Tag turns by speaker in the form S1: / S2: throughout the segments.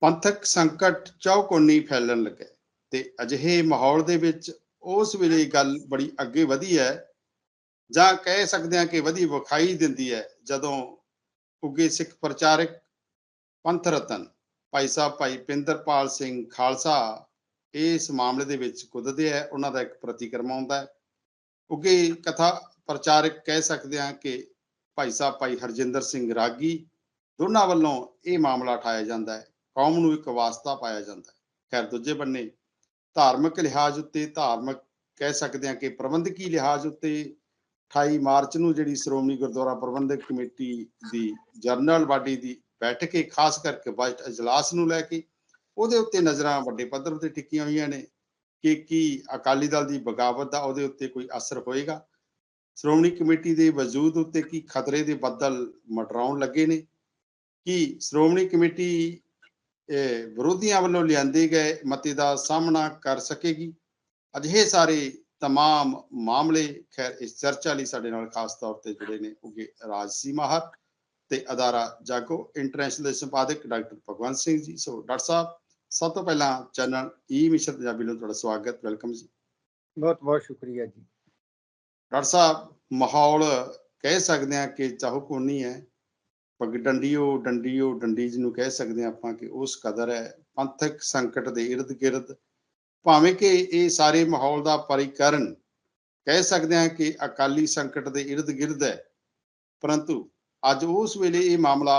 S1: ਪੰਥਕ ਸੰਕਟ ਚੌਕੋਨੀ ਫੈਲਣ ਲੱਗੇ। ਤੇ ਅਜਿਹੇ ਮਾਹੌਲ ਦੇ ਵਿੱਚ ਉਸ ਵੇਲੇ ਗੱਲ ਬੜੀ ਅੱਗੇ ਵਧੀ ਹੈ। ਜਾਂ ਕਹਿ ਸਕਦੇ ਹਾਂ ਕਿ ਵਧੀ ਵਿਖਾਈ ਦਿੰਦੀ ਹੈ, ਜਦੋਂ ਉੱਗੇ ਸਿੱਖ ਪ੍ਰਚਾਰਕ ਪੰਥ ਰਤਨ ਭਾਈ ਸਾਹਿਬ ਭਾਈ ਪਿੰਦਰਪਾਲ ਸਿੰਘ ਖਾਲਸਾ ਇਸ ਮਾਮਲੇ ਦੇ ਵਿੱਚ ਕੁੱਦਦੇ ਹੈ। ਉਹਨਾਂ ਦਾ ਇੱਕ ਪ੍ਰਤੀਕਰਮ ਆਉਂਦਾ ਹੈ। ਉੱਗੇ ਕਥਾ ਪ੍ਰਚਾਰਕ ਕਹਿ ਸਕਦੇ ਹਾਂ ਕਿ ਭਾਈ ਸਾਹਿਬ ਭਾਈ ਹਰਜਿੰਦਰ ਸਿੰਘ ਰਾਗੀ ਦੋਨਾਂ ਵੱਲੋਂ ਇਹ ਮਾਮਲਾ ਉਠਾਇਆ ਜਾਂਦਾ ਹੈ। ਕੌਮ ਨੂੰ ਇੱਕ ਵਾਸਤਾ ਪਾਇਆ ਜਾਂਦਾ ਹੈ। ਖੈਰ, ਦੂਜੇ ਬੰਨੇ, ਧਾਰਮਿਕ ਲਿਹਾਜ਼ ਉੱਤੇ ਧਾਰਮਿਕ ਕਹਿ ਸਕਦੇ ਹਾਂ ਕਿ ਪ੍ਰਬੰਧਕੀ ਲਿਹਾਜ਼ ਉੱਤੇ 28 ਮਾਰਚ ਨੂੰ ਜਿਹੜੀ ਸ਼੍ਰੋਮਣੀ ਗੁਰਦੁਆਰਾ ਪ੍ਰਬੰਧਕ ਕਮੇਟੀ ਦੀ ਜਨਰਲ ਬਾਡੀ ਦੀ ਬੈਠਕ ਹੈ, ਖਾਸ ਕਰਕੇ ਬਜਟ ਅਜਲਾਸ ਨੂੰ ਲੈ ਕੇ, ਉਹਦੇ ਉੱਤੇ ਨਜ਼ਰਾਂ ਵੱਡੇ ਪੱਧਰ ਤੇ ਟਿੱਕੀਆਂ ਹੋਈਆਂ ਨੇ ਕਿ ਕੀ ਅਕਾਲੀ ਦਲ ਦੀ ਬਗਾਵਤ ਦਾ ਉਹਦੇ ਉੱਤੇ ਕੋਈ ਅਸਰ ਹੋਏਗਾ। ਸ਼੍ਰੋਮਣੀ ਕਮੇਟੀ ਦੇ ਵਜੂਦ ਉੱਤੇ ਕੀ ਖਤਰੇ ਦੇ ਬੱਦਲ ਮਟਰਾਉਣ ਲੱਗੇ ਨੇ? ਕਿ ਸ਼੍ਰੋਮਣੀ ਕਮੇਟੀ ਇਹ ਵਿਰੋਧੀਆਂ ਵੱਲੋਂ ਲਿਆਂਦੇ ਗਏ ਮਤੇ ਦਾ ਸਾਹਮਣਾ ਕਰ ਸਕੇਗੀ ਅਜਿਹੇ ਸਾਰੇ तमाम ਮਾਮਲੇ ਖੈਰ ਇਸ ਚਰਚਾ ਲਈ ਸਾਡੇ ਨਾਲ ਖਾਸ ਤੌਰ ਤੇ ਜੁੜੇ ਨੇ ਉਗੇ ਰਾਜਸੀ ਮਾਹਰ ਤੇ ਅਦਾਰਾ ਜਾਗੋ ਇੰਟਰਨੈਸ਼ਨਲ ਦੇ ਸੰਪਾਦਕ ਡਾਕਟਰ ਭਗਵੰਤ ਸਿੰਘ ਜੀ ਸੋ ਡਾਕਟਰ ਸਾਹਿਬ ਸਭ ਤੋਂ ਪਹਿਲਾਂ ਚੈਨਲ ਈ ਮਿਸ਼ਨ ਪੰਜਾਬੀ ਨੂੰ ਤੁਹਾਡਾ ਸਵਾਗਤ ਵੈਲਕਮ ਜੀ
S2: ਬਹੁਤ ਬਹੁਤ ਸ਼ੁਕਰੀਆ ਜੀ
S1: ਡਾਕਟਰ ਸਾਹਿਬ ਮਾਹੌਲ ਕਹਿ ਸਕਦੇ ਹਾਂ ਕਿ ਚਾਹੋ ਕੋਨੀ ਹੈ ਪਗ ਡੰਡੀਓ ਡੰਡੀਓ, ਡੰਡੀ ਜਿਹਨੂੰ ਕਹਿ ਸਕਦੇ ਹਾਂ ਆਪਾਂ ਕਿ ਉਸ ਕਦਰ ਹੈ। ਪੰਥਕ ਸੰਕਟ ਦੇ ਇਰਦ ਗਿਰਦ ਭਾਵੇਂ ਕਿ ਇਹ ਸਾਰੇ ਮਾਹੌਲ ਦਾ ਪਰਿਕਰਨ ਕਹਿ ਸਕਦੇ ਹਾਂ ਕਿ ਅਕਾਲੀ ਸੰਕਟ ਦੇ ਇਰਦ ਗਿਰਦ ਹੈ। ਪਰੰਤੂ ਅੱਜ ਉਸ ਵੇਲੇ ਇਹ ਮਾਮਲਾ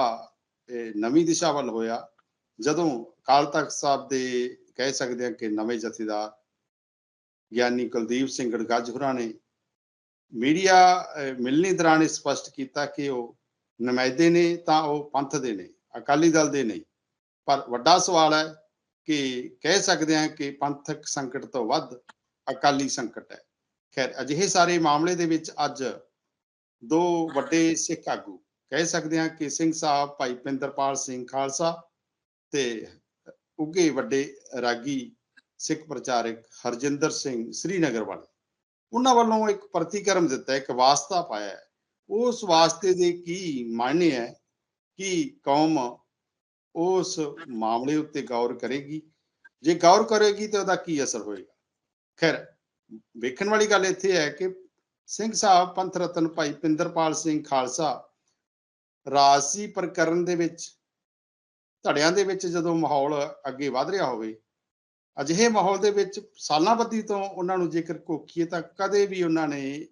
S1: ਨਵੀਂ ਦਿਸ਼ਾ ਵੱਲ ਹੋਇਆ। ਜਦੋਂ ਅਕਾਲ ਤਖਤ ਸਾਹਿਬ ਦੇ ਕਹਿ ਸਕਦੇ ਹਾਂ ਕਿ ਨਵੇਂ ਜਥੇਦਾਰ ਗਿਆਨੀ ਕੁਲਦੀਪ ਸਿੰਘ ਗੜਗੱਜ ਹੋਰਾਂ ਨੇ ਮੀਡੀਆ ਮਿਲਣੀ ਦੌਰਾਨ ਇਹ ਸਪਸ਼ਟ ਕੀਤਾ ਕਿ ਉਹ ਨੁਮਾਇੰਦੇ ਨੇ ਤਾਂ ਉਹ ਪੰਥ ਦੇ ਨੇ, ਅਕਾਲੀ ਦਲ ਦੇ ਨਹੀਂ ਪਰ ਵੱਡਾ ਸਵਾਲ ਹੈ ਕਿ ਕਹਿ ਸਕਦੇ ਹਾਂ ਕਿ ਪੰਥਕ ਸੰਕਟ ਤੋਂ ਵੱਧ ਅਕਾਲੀ ਸੰਕਟ ਹੈ। ਖੈਰ, ਅਜਿਹੇ ਸਾਰੇ ਮਾਮਲੇ ਦੇ ਵਿੱਚ ਅੱਜ ਦੋ ਵੱਡੇ ਸਿੱਖ ਆਗੂ ਕਹਿ ਸਕਦੇ ਹਾਂ ਕਿ ਸਿੰਘ ਸਾਹਿਬ, ਭਾਈ ਪਿੰਦਰਪਾਲ ਸਿੰਘ ਖਾਲਸਾ ਤੇ ਉੱਗੇ ਵੱਡੇ ਰਾਗੀ ਸਿੱਖ ਪ੍ਰਚਾਰਕ ਹਰਜਿੰਦਰ ਸਿੰਘ ਸ੍ਰੀਨਗਰ ਵਾਲੇ। ਉਹਨਾਂ ਵੱਲੋਂ ਇੱਕ ਪ੍ਰਤੀਕਰਮ ਦਿੱਤਾ, ਇੱਕ ਵਾਸਤਾ ਪਾਇਆ ਉਸ ਵਾਸਤੇ ਦੇ ਕੀ ਮਾਇਨੇ ਹੈ ਕਿ ਕੌਮ ਉਸ ਮਾਮਲੇ ਉੱਤੇ ਗੌਰ ਕਰੇਗੀ? ਜੇ ਗੌਰ ਕਰੇਗੀ ਤਾਂ ਉਹਦਾ ਕੀ ਅਸਰ ਹੋਏਗਾ? ਖੈਰ, ਵੇਖਣ ਵਾਲੀ ਗੱਲ ਇੱਥੇ ਹੈ ਕਿ ਸਿੰਘ ਸਾਹਿਬ, ਪੰਥ ਰਤਨ ਭਾਈ ਪਿੰਦਰਪਾਲ ਸਿੰਘ ਖਾਲਸਾ ਰਾਜਸੀ ਪ੍ਰਕਰਨ ਦੇ ਵਿੱਚ, ਧੜਿਆਂ ਦੇ ਵਿੱਚ ਜਦੋਂ ਮਾਹੌਲ ਅੱਗੇ ਵਧ ਰਿਹਾ ਹੋਵੇ, ਅਜਿਹੇ ਮਾਹੌਲ ਦੇ ਵਿੱਚ ਸਾਲਾਂ ਬੱਧੀ ਤੋਂ ਉਹਨਾਂ ਨੂੰ ਜੇਕਰ ਕੋਖੀਏ ਤਾਂ ਕਦੇ ਵੀ ਉਹਨਾਂ ਨੇ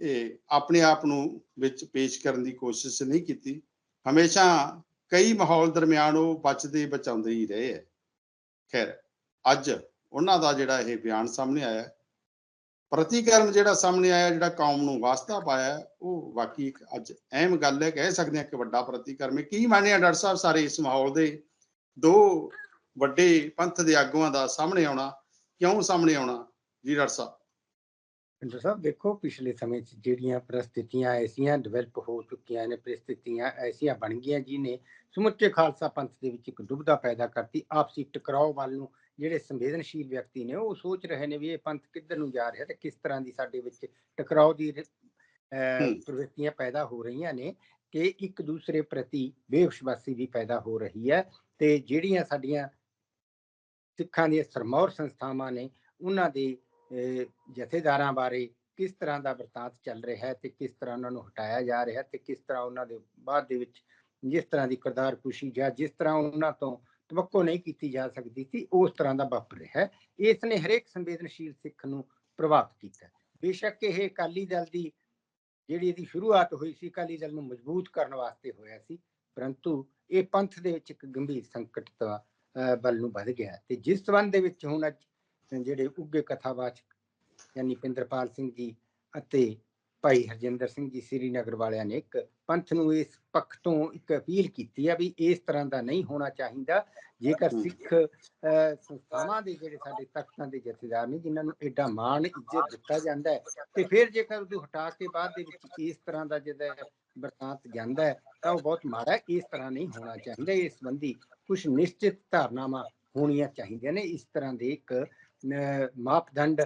S1: ਇਹ ਆਪਣੇ ਆਪ ਨੂੰ ਵਿੱਚ ਪੇਸ਼ ਕਰਨ ਦੀ ਕੋਸ਼ਿਸ਼ ਨਹੀਂ ਕੀਤੀ। ਹਮੇਸ਼ਾ ਕਈ ਮਾਹੌਲ ਦਰਮਿਆਨ ਉਹ ਬਚਦੇ ਬਚਾਉਂਦੇ ਹੀ ਰਹੇ ਹੈ। ਖੈਰ, ਅੱਜ ਉਹਨਾਂ ਦਾ ਜਿਹੜਾ ਇਹ ਬਿਆਨ ਸਾਹਮਣੇ ਆਇਆ ਪ੍ਰਤੀਕਰਮ ਜਿਹੜਾ ਸਾਹਮਣੇ ਆਇਆ, ਜਿਹੜਾ ਕੌਮ ਨੂੰ ਵਾਸਤਾ ਪਾਇਆ, ਉਹ ਵਾਕਈ ਇੱਕ ਅੱਜ ਅਹਿਮ ਗੱਲ ਹੈ। ਕਹਿ ਸਕਦੇ ਹਾਂ ਕਿ ਵੱਡਾ ਪ੍ਰਤੀਕਰਮ ਹੈ। ਕੀ ਮੰਨਿਆ ਡਾਕਟਰ ਸਾਹਿਬ ਸਾਰੇ ਇਸ ਮਾਹੌਲ ਦੇ ਦੋ ਵੱਡੇ ਪੰਥ ਦੇ ਆਗੂਆਂ ਦਾ ਸਾਹਮਣੇ ਆਉਣਾ, ਕਿਉਂ ਸਾਹਮਣੇ ਆਉਣਾ ਜੀ ਡਾਕਟਰ ਸਾਹਿਬ?
S2: ਪਿੰਡਰ ਸਾਹਿਬ ਦੇਖੋ ਪਿਛਲੇ ਸਮੇਂ 'ਚ ਜਿਹੜੀਆਂ ਪ੍ਰਸਥਿਤੀਆਂ ਐਸੀਆਂ ਡਿਵੈਲਪ ਹੋ ਚੁੱਕੀਆਂ ਨੇ ਪ੍ਰਸਥਿਤੀਆਂ ਐਸੀਆਂ ਬਣ ਗਈਆਂ ਜੀ ਨੇ ਸਮੁੱਚੇ ਖਾਲਸਾ ਪੰਥ ਦੇ ਵਿੱਚ ਇੱਕ ਦੁਬਦਾ ਪੈਦਾ ਕਰਤੀ ਆਪਸੀ ਟਕਰਾਓ ਵੱਲ ਨੂੰ ਜਿਹੜੇ ਸੰਵੇਦਨਸ਼ੀਲ ਵਿਅਕਤੀ ਨੇ ਉਹ ਸੋਚ ਰਹੇ ਨੇ ਵੀ ਇਹ ਪੰਥ ਕਿੱਧਰ ਨੂੰ ਜਾ ਰਿਹਾ ਤੇ ਕਿਸ ਤਰ੍ਹਾਂ ਦੀ ਸਾਡੇ ਵਿੱਚ ਟਕਰਾਓ ਦੀ। ਪ੍ਰਵਿਰਤੀਆਂ ਪੈਦਾ ਹੋ ਰਹੀਆਂ ਨੇ ਕਿ ਇੱਕ ਦੂਸਰੇ ਪ੍ਰਤੀ ਬੇਵਿਸ਼ਵਾਸੀ ਵੀ ਪੈਦਾ ਹੋ ਰਹੀ ਹੈ ਤੇ ਜਿਹੜੀਆਂ ਸਾਡੀਆਂ ਸਿੱਖਾਂ ਦੀਆਂ ਸਰਮੌਰ ਸੰਸਥਾਵਾਂ ਨੇ ਉਹਨਾਂ ਦੇ ਜਥੇਦਾਰਾਂ ਬਾਰੇ ਕਿਸ ਤਰ੍ਹਾਂ ਦਾ ਵਰਤਾਂਤ ਚੱਲ ਰਿਹਾ ਹੈ ਤੇ ਕਿਸ ਤਰ੍ਹਾਂ ਉਹਨਾਂ ਨੂੰ ਹਟਾਇਆ ਜਾ ਰਿਹਾ ਤੇ ਕਿਸ ਤਰ੍ਹਾਂ ਉਹਨਾਂ ਦੇ ਬਾਅਦ ਦੇ ਵਿੱਚ ਜਿਸ ਤਰ੍ਹਾਂ ਦੀ ਕਿਰਦਾਰਕੁਸ਼ੀ ਜਾਂ ਜਿਸ ਤਰ੍ਹਾਂ ਉਹਨਾਂ ਤੋਂ ਤਵੱਕੋ ਨਹੀਂ ਕੀਤੀ ਜਾ ਸਕਦੀ ਸੀ, ਉਸ ਤਰ੍ਹਾਂ ਦਾ ਵਾਪਰ ਰਿਹਾ ਹੈ। ਇਸ ਨੇ ਹਰੇਕ ਸੰਵੇਦਨਸ਼ੀਲ ਸਿੱਖ ਨੂੰ ਪ੍ਰਭਾਵਿਤ ਕੀਤਾ ਬੇਸ਼ੱਕ ਇਹ ਅਕਾਲੀ ਦਲ ਦੀ ਜਿਹੜੀ ਇਹਦੀ ਸ਼ੁਰੂਆਤ ਹੋਈ ਸੀ, ਅਕਾਲੀ ਦਲ ਨੂੰ ਮਜ਼ਬੂਤ ਕਰਨ ਵਾਸਤੇ ਹੋਇਆ ਸੀ, ਪਰੰਤੂ ਇਹ ਪੰਥ ਦੇ ਵਿੱਚ ਇੱਕ ਗੰਭੀਰ ਸੰਕਟ ਦਾ ਵੱਲ ਨੂੰ ਵੱਧ ਗਿਆ ਤੇ ਜਿਸ ਸੰਬੰਧ ਦੇ ਵਿੱਚ ਹੁਣ ਅੱਜ ਜਿਹੜੇ ਉੱਗੇ ਕਥਾਵਾਚਕ ਯਾਨੀ ਪਿੰਦਰਪਾਲ ਸਿੰਘ ਜੀ ਅਤੇ ਭਾਈ ਹਰਜਿੰਦਰ ਸਿੰਘ ਜੀ ਸ੍ਰੀਨਗਰ ਵਾਲਿਆਂ ਨੇ ਇੱਕ ਪੰਥ ਨੂੰ ਇਸ ਪੱਖ ਤੋਂ ਇੱਕ ਅਪੀਲ ਕੀਤੀ ਹੈ ਵੀ ਇਸ ਤਰ੍ਹਾਂ ਦਾ ਨਹੀਂ ਹੋਣਾ ਚਾਹੀਦਾ। ਜੇਕਰ। ਸਿੱਖ ਸੰਸਥਾਵਾਂ ਦੇ ਜਿਹੜੇ ਸਾਡੇ ਤਖਤਾਂ ਦੇ ਜਥੇਦਾਰ ਨੇ ਜਿਨ੍ਹਾਂ ਨੂੰ ਐਡਾ ਮਾਣ ਇੱਜ਼ਤ ਦਿੱਤਾ ਜਾਂਦਾ ਹੈ ਤੇ ਫਿਰ ਜੇਕਰ ਉਹਨੂੰ ਹਟਾ ਕੇ ਬਾਅਦ ਦੇ ਵਿੱਚ ਇਸ ਤਰ੍ਹਾਂ ਦਾ ਜਿਹੜਾ ਵਰਤਾਂਤ ਜਾਂਦਾ ਹੈ ਤਾਂ ਉਹ ਬਹੁਤ ਮਾੜਾ ਇਸ ਤਰ੍ਹਾਂ ਨਹੀਂ ਹੋਣਾ ਚਾਹੀਦਾ। ਇਸ ਸੰਬੰਧੀ ਕੁਝ ਨਿਸ਼ਚਿਤ ਧਾਰਨਾਵਾਂ ਹੋਣੀਆਂ ਚਾਹੀਦੀਆਂ ਨੇ। ਇਸ ਤਰ੍ਹਾਂ ਦੇ ਇੱਕ ਮਾਪਦੰਡ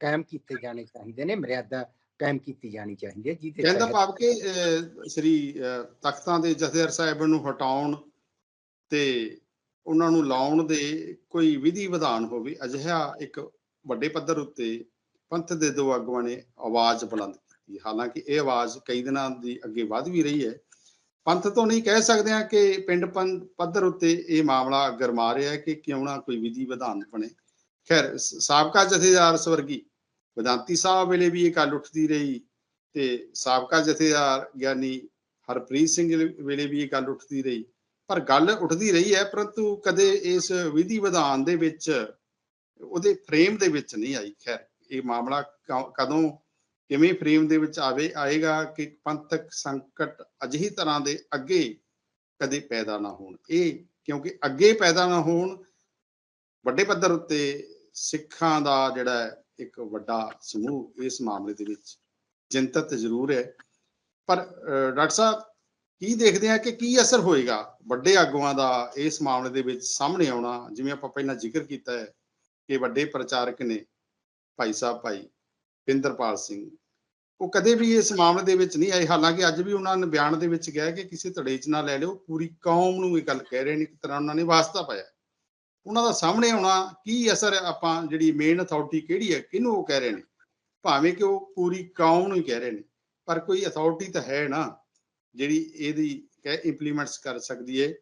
S2: ਕਾਇਮ ਕੀਤੇ ਜਾਣੇ ਚਾਹੀਦੇ ਨੇ ਮਰਿਆਦਾ ਕਾਇਮ ਕੀਤੀ ਜਾਣੀ ਚਾਹੀਦੀ ਹੈ ਜਿਹਦੇ
S1: ਕਹਿੰਦਾ ਭਾਵ ਕਿ ਸ੍ਰੀ ਤਖਤਾਂ ਦੇ ਜਥੇਦਾਰ ਸਾਹਿਬ ਨੂੰ ਹਟਾਉਣ ਤੇ ਉਹਨਾਂ ਨੂੰ ਲਾਉਣ ਦੇ ਕੋਈ ਵਿਧੀ ਵਿਧਾਨ ਹੋਵੇ ਅਜਿਹਾ ਇੱਕ ਵੱਡੇ ਪੱਧਰ ਉੱਤੇ ਪੰਥ ਦੇ ਦੋ ਆਗੂਆਂ ਨੇ ਆਵਾਜ਼ ਬੁਲੰਦ ਕੀਤੀ ਹਾਲਾਂਕਿ ਇਹ ਆਵਾਜ਼ ਕਈ ਦਿਨਾਂ ਦੀ ਅੱਗੇ ਵਧ ਵੀ ਰਹੀ ਹੈ। ਪੰਥ ਤੋਂ ਨਹੀਂ ਕਹਿ ਸਕਦੇ ਆ ਕਿ ਪਿੰਡ ਪੱਧਰ ਉੱਤੇ ਇਹ ਮਾਮਲਾ ਗਰਮਾ ਰਿਹਾ ਹੈ ਕਿ ਕਿਉਂ ਨਾ ਕੋਈ ਵਿਧੀ ਵਿਧਾਨ ਬਣੇ। ਖੈਰ ਸਾਬਕਾ ਜਥੇਦਾਰ ਸਵਰਗੀ ਵਿਦਾਂਤੀ ਸਾਹਿਬ ਵੇਲੇ ਵੀ ਇਹ ਗੱਲ ਉੱਠਦੀ ਰਹੀ ਤੇ ਸਾਬਕਾ ਜਥੇਦਾਰ ਗਿਆਨੀ ਹਰਪ੍ਰੀਤ ਸਿੰਘ ਵੇਲੇ ਵੀ ਇਹ ਗੱਲ ਉੱਠਦੀ ਰਹੀ। ਪਰ ਗੱਲ ਉੱਠਦੀ ਰਹੀ ਹੈ, ਪਰੰਤੂ ਕਦੇ ਇਸ ਵਿਧੀ ਵਿਧਾਨ ਦੇ ਵਿੱਚ, ਉਹਦੇ ਫਰੇਮ ਦੇ ਵਿੱਚ ਨਹੀਂ ਆਈ। ਖੈਰ, ਇਹ ਮਾਮਲਾ ਕ- ਕਦੋਂ, ਕਿਵੇਂ ਫਰੇਮ ਦੇ ਵਿੱਚ ਆਵੇ, ਆਏਗਾ ਕਿ ਪੰਥਕ ਸੰਕਟ ਅਜਿਹੀ ਤਰ੍ਹਾਂ ਦੇ ਅੱਗੇ ਕਦੇ ਪੈਦਾ ਨਾ ਹੋਣ। ਇਹ ਕਿਉਂਕਿ ਅੱਗੇ ਪੈਦਾ ਨਾ ਹੋਣ, ਵੱਡੇ ਪੱਧਰ ਉੱਤੇ ਸਿੱਖਾਂ ਦਾ ਜਿਹੜਾ ਹੈ ਇੱਕ ਵੱਡਾ ਸਮੂਹ ਇਸ ਮਾਮਲੇ ਦੇ ਵਿੱਚ ਚਿੰਤਤ ਜ਼ਰੂਰ ਹੈ। ਪਰ ਅਹ, ਡਾਕਟਰ ਸਾਹਿਬ ਕੀ ਦੇਖਦੇ ਆ ਕਿ ਕੀ ਅਸਰ ਹੋਏਗਾ ਵੱਡੇ ਆਗੂਆਂ ਦਾ ਇਸ ਮਾਮਲੇ ਦੇ ਵਿੱਚ ਸਾਹਮਣੇ ਆਉਣਾ? ਜਿਵੇਂ ਆਪਾਂ ਪਹਿਲਾਂ ਜ਼ਿਕਰ ਕੀਤਾ ਹੈ ਕਿ ਵੱਡੇ ਪ੍ਰਚਾਰਕ ਨੇ ਭਾਈ ਸਾਹਿਬ ਭਾਈ ਪਿੰਦਰਪਾਲ ਸਿੰਘ ਉਹ ਕਦੇ ਵੀ ਇਸ ਮਾਮਲੇ ਦੇ ਵਿੱਚ ਨਹੀਂ ਆਏ। ਹਾਲਾਂਕਿ ਅੱਜ ਵੀ ਉਹਨਾਂ ਨੇ ਬਿਆਨ ਦੇ ਵਿੱਚ ਕਿਹਾ ਕਿ ਕਿਸੇ ਧੜੇ 'ਚ ਨਾ ਲੈ ਲਿਓ ਪੂਰੀ ਕੌਮ ਨੂੰ ਇਹ ਗੱਲ ਕਹਿ ਰਹੇ ਨੇ ਇੱਕ ਤਰ੍ਹਾਂ ਉਹਨਾਂ ਨੇ ਵਾਸਤਾ ਪਾਇਆ। ਉਹਨਾਂ ਦਾ ਸਾਹਮਣੇ ਆਉਣਾ, ਕੀ ਅਸਰ ਆਪਾਂ ਜਿਹੜੀ ਮੇਨ ਅਥਾਰਟੀ ਕਿਹੜੀ ਹੈ, ਕਿਹਨੂੰ ਉਹ ਕਹਿ ਰਹੇ ਨੇ? ਭਾਵੇਂ ਕਿ ਉਹ ਪੂਰੀ ਕੌਮ ਨੂੰ ਹੀ ਕਹਿ ਰਹੇ ਨੇ, ਪਰ ਕੋਈ ਅਥਾਰਟੀ ਤਾਂ ਹੈ ਨਾ, ਜਿਹੜੀ ਇਹਦੀ ਕਹਿ ਇੰਪਲੀਮੈਂਟਸ ਕਰ ਸਕਦੀ ਹੈ,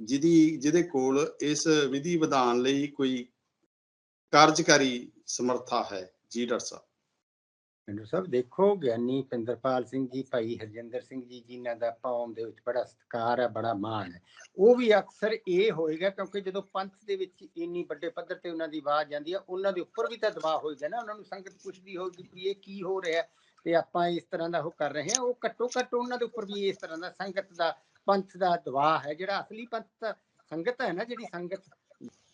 S1: ਜਿਹਦੀ, ਜਿਹਦੇ ਕੋਲ ਇਸ ਵਿਧੀ ਵਿਧਾਨ ਲਈ ਕੋਈ ਕਾਰਜਕਾਰੀ ਸਮਰੱਥਾ ਹੈ, ਜੀ ਡਾਕਟਰ ਸਾਹਿਬ।
S2: ਪਿੰਡੂ ਸਾਹਿਬ, ਦੇਖੋ ਗਿਆਨੀ ਪਿੰਦਰਪਾਲ ਸਿੰਘ ਜੀ, ਭਾਈ ਹਰਜਿੰਦਰ ਸਿੰਘ ਜੀ, ਜਿਨ੍ਹਾਂ ਦਾ ਕੌਮ ਦੇ ਵਿੱਚ ਬੜਾ ਸਤਿਕਾਰ ਹੈ, ਬੜਾ ਮਾਣ ਹੈ, ਉਹ ਵੀ ਅਕਸਰ ਇਹ ਹੋਏਗਾ ਕਿਉਂਕਿ ਜਦੋਂ ਪੰਥ ਦੇ ਵਿੱਚ ਇੰਨੀ ਵੱਡੇ ਪੱਧਰ ਤੇ ਉਹਨਾਂ ਦੀ ਆਵਾਜ਼ ਜਾਂਦੀ ਹੈ, ਉਹਨਾਂ ਦੇ ਉੱਪਰ ਵੀ ਤਾਂ ਦਬਾਅ ਹੋਏਗਾ ਨਾ, ਉਹਨਾਂ ਨੂੰ ਸੰਗਤ ਪੁੱਛਦੀ ਹੋਊਗੀ ਵੀ ਇਹ ਕੀ ਹੋ ਰਿਹਾ ਤੇ ਆਪਾਂ ਇਸ ਤਰ੍ਹਾਂ ਦਾ ਉਹ ਕਰ ਰਹੇ ਹਾਂ, ਉਹ ਘੱਟੋ ਘੱਟ ਉਹਨਾਂ ਦੇ ਉੱਪਰ ਵੀ ਇਸ ਤਰ੍ਹਾਂ ਦਾ ਸੰਗਤ ਦਾ, ਪੰਥ ਦਾ ਦਬਾਅ ਹੈ, ਜਿਹੜਾ ਅਸਲੀ ਪੰਥ ਸੰਗਤ ਹੈ ਨਾ, ਜਿਹੜੀ ਸੰਗਤ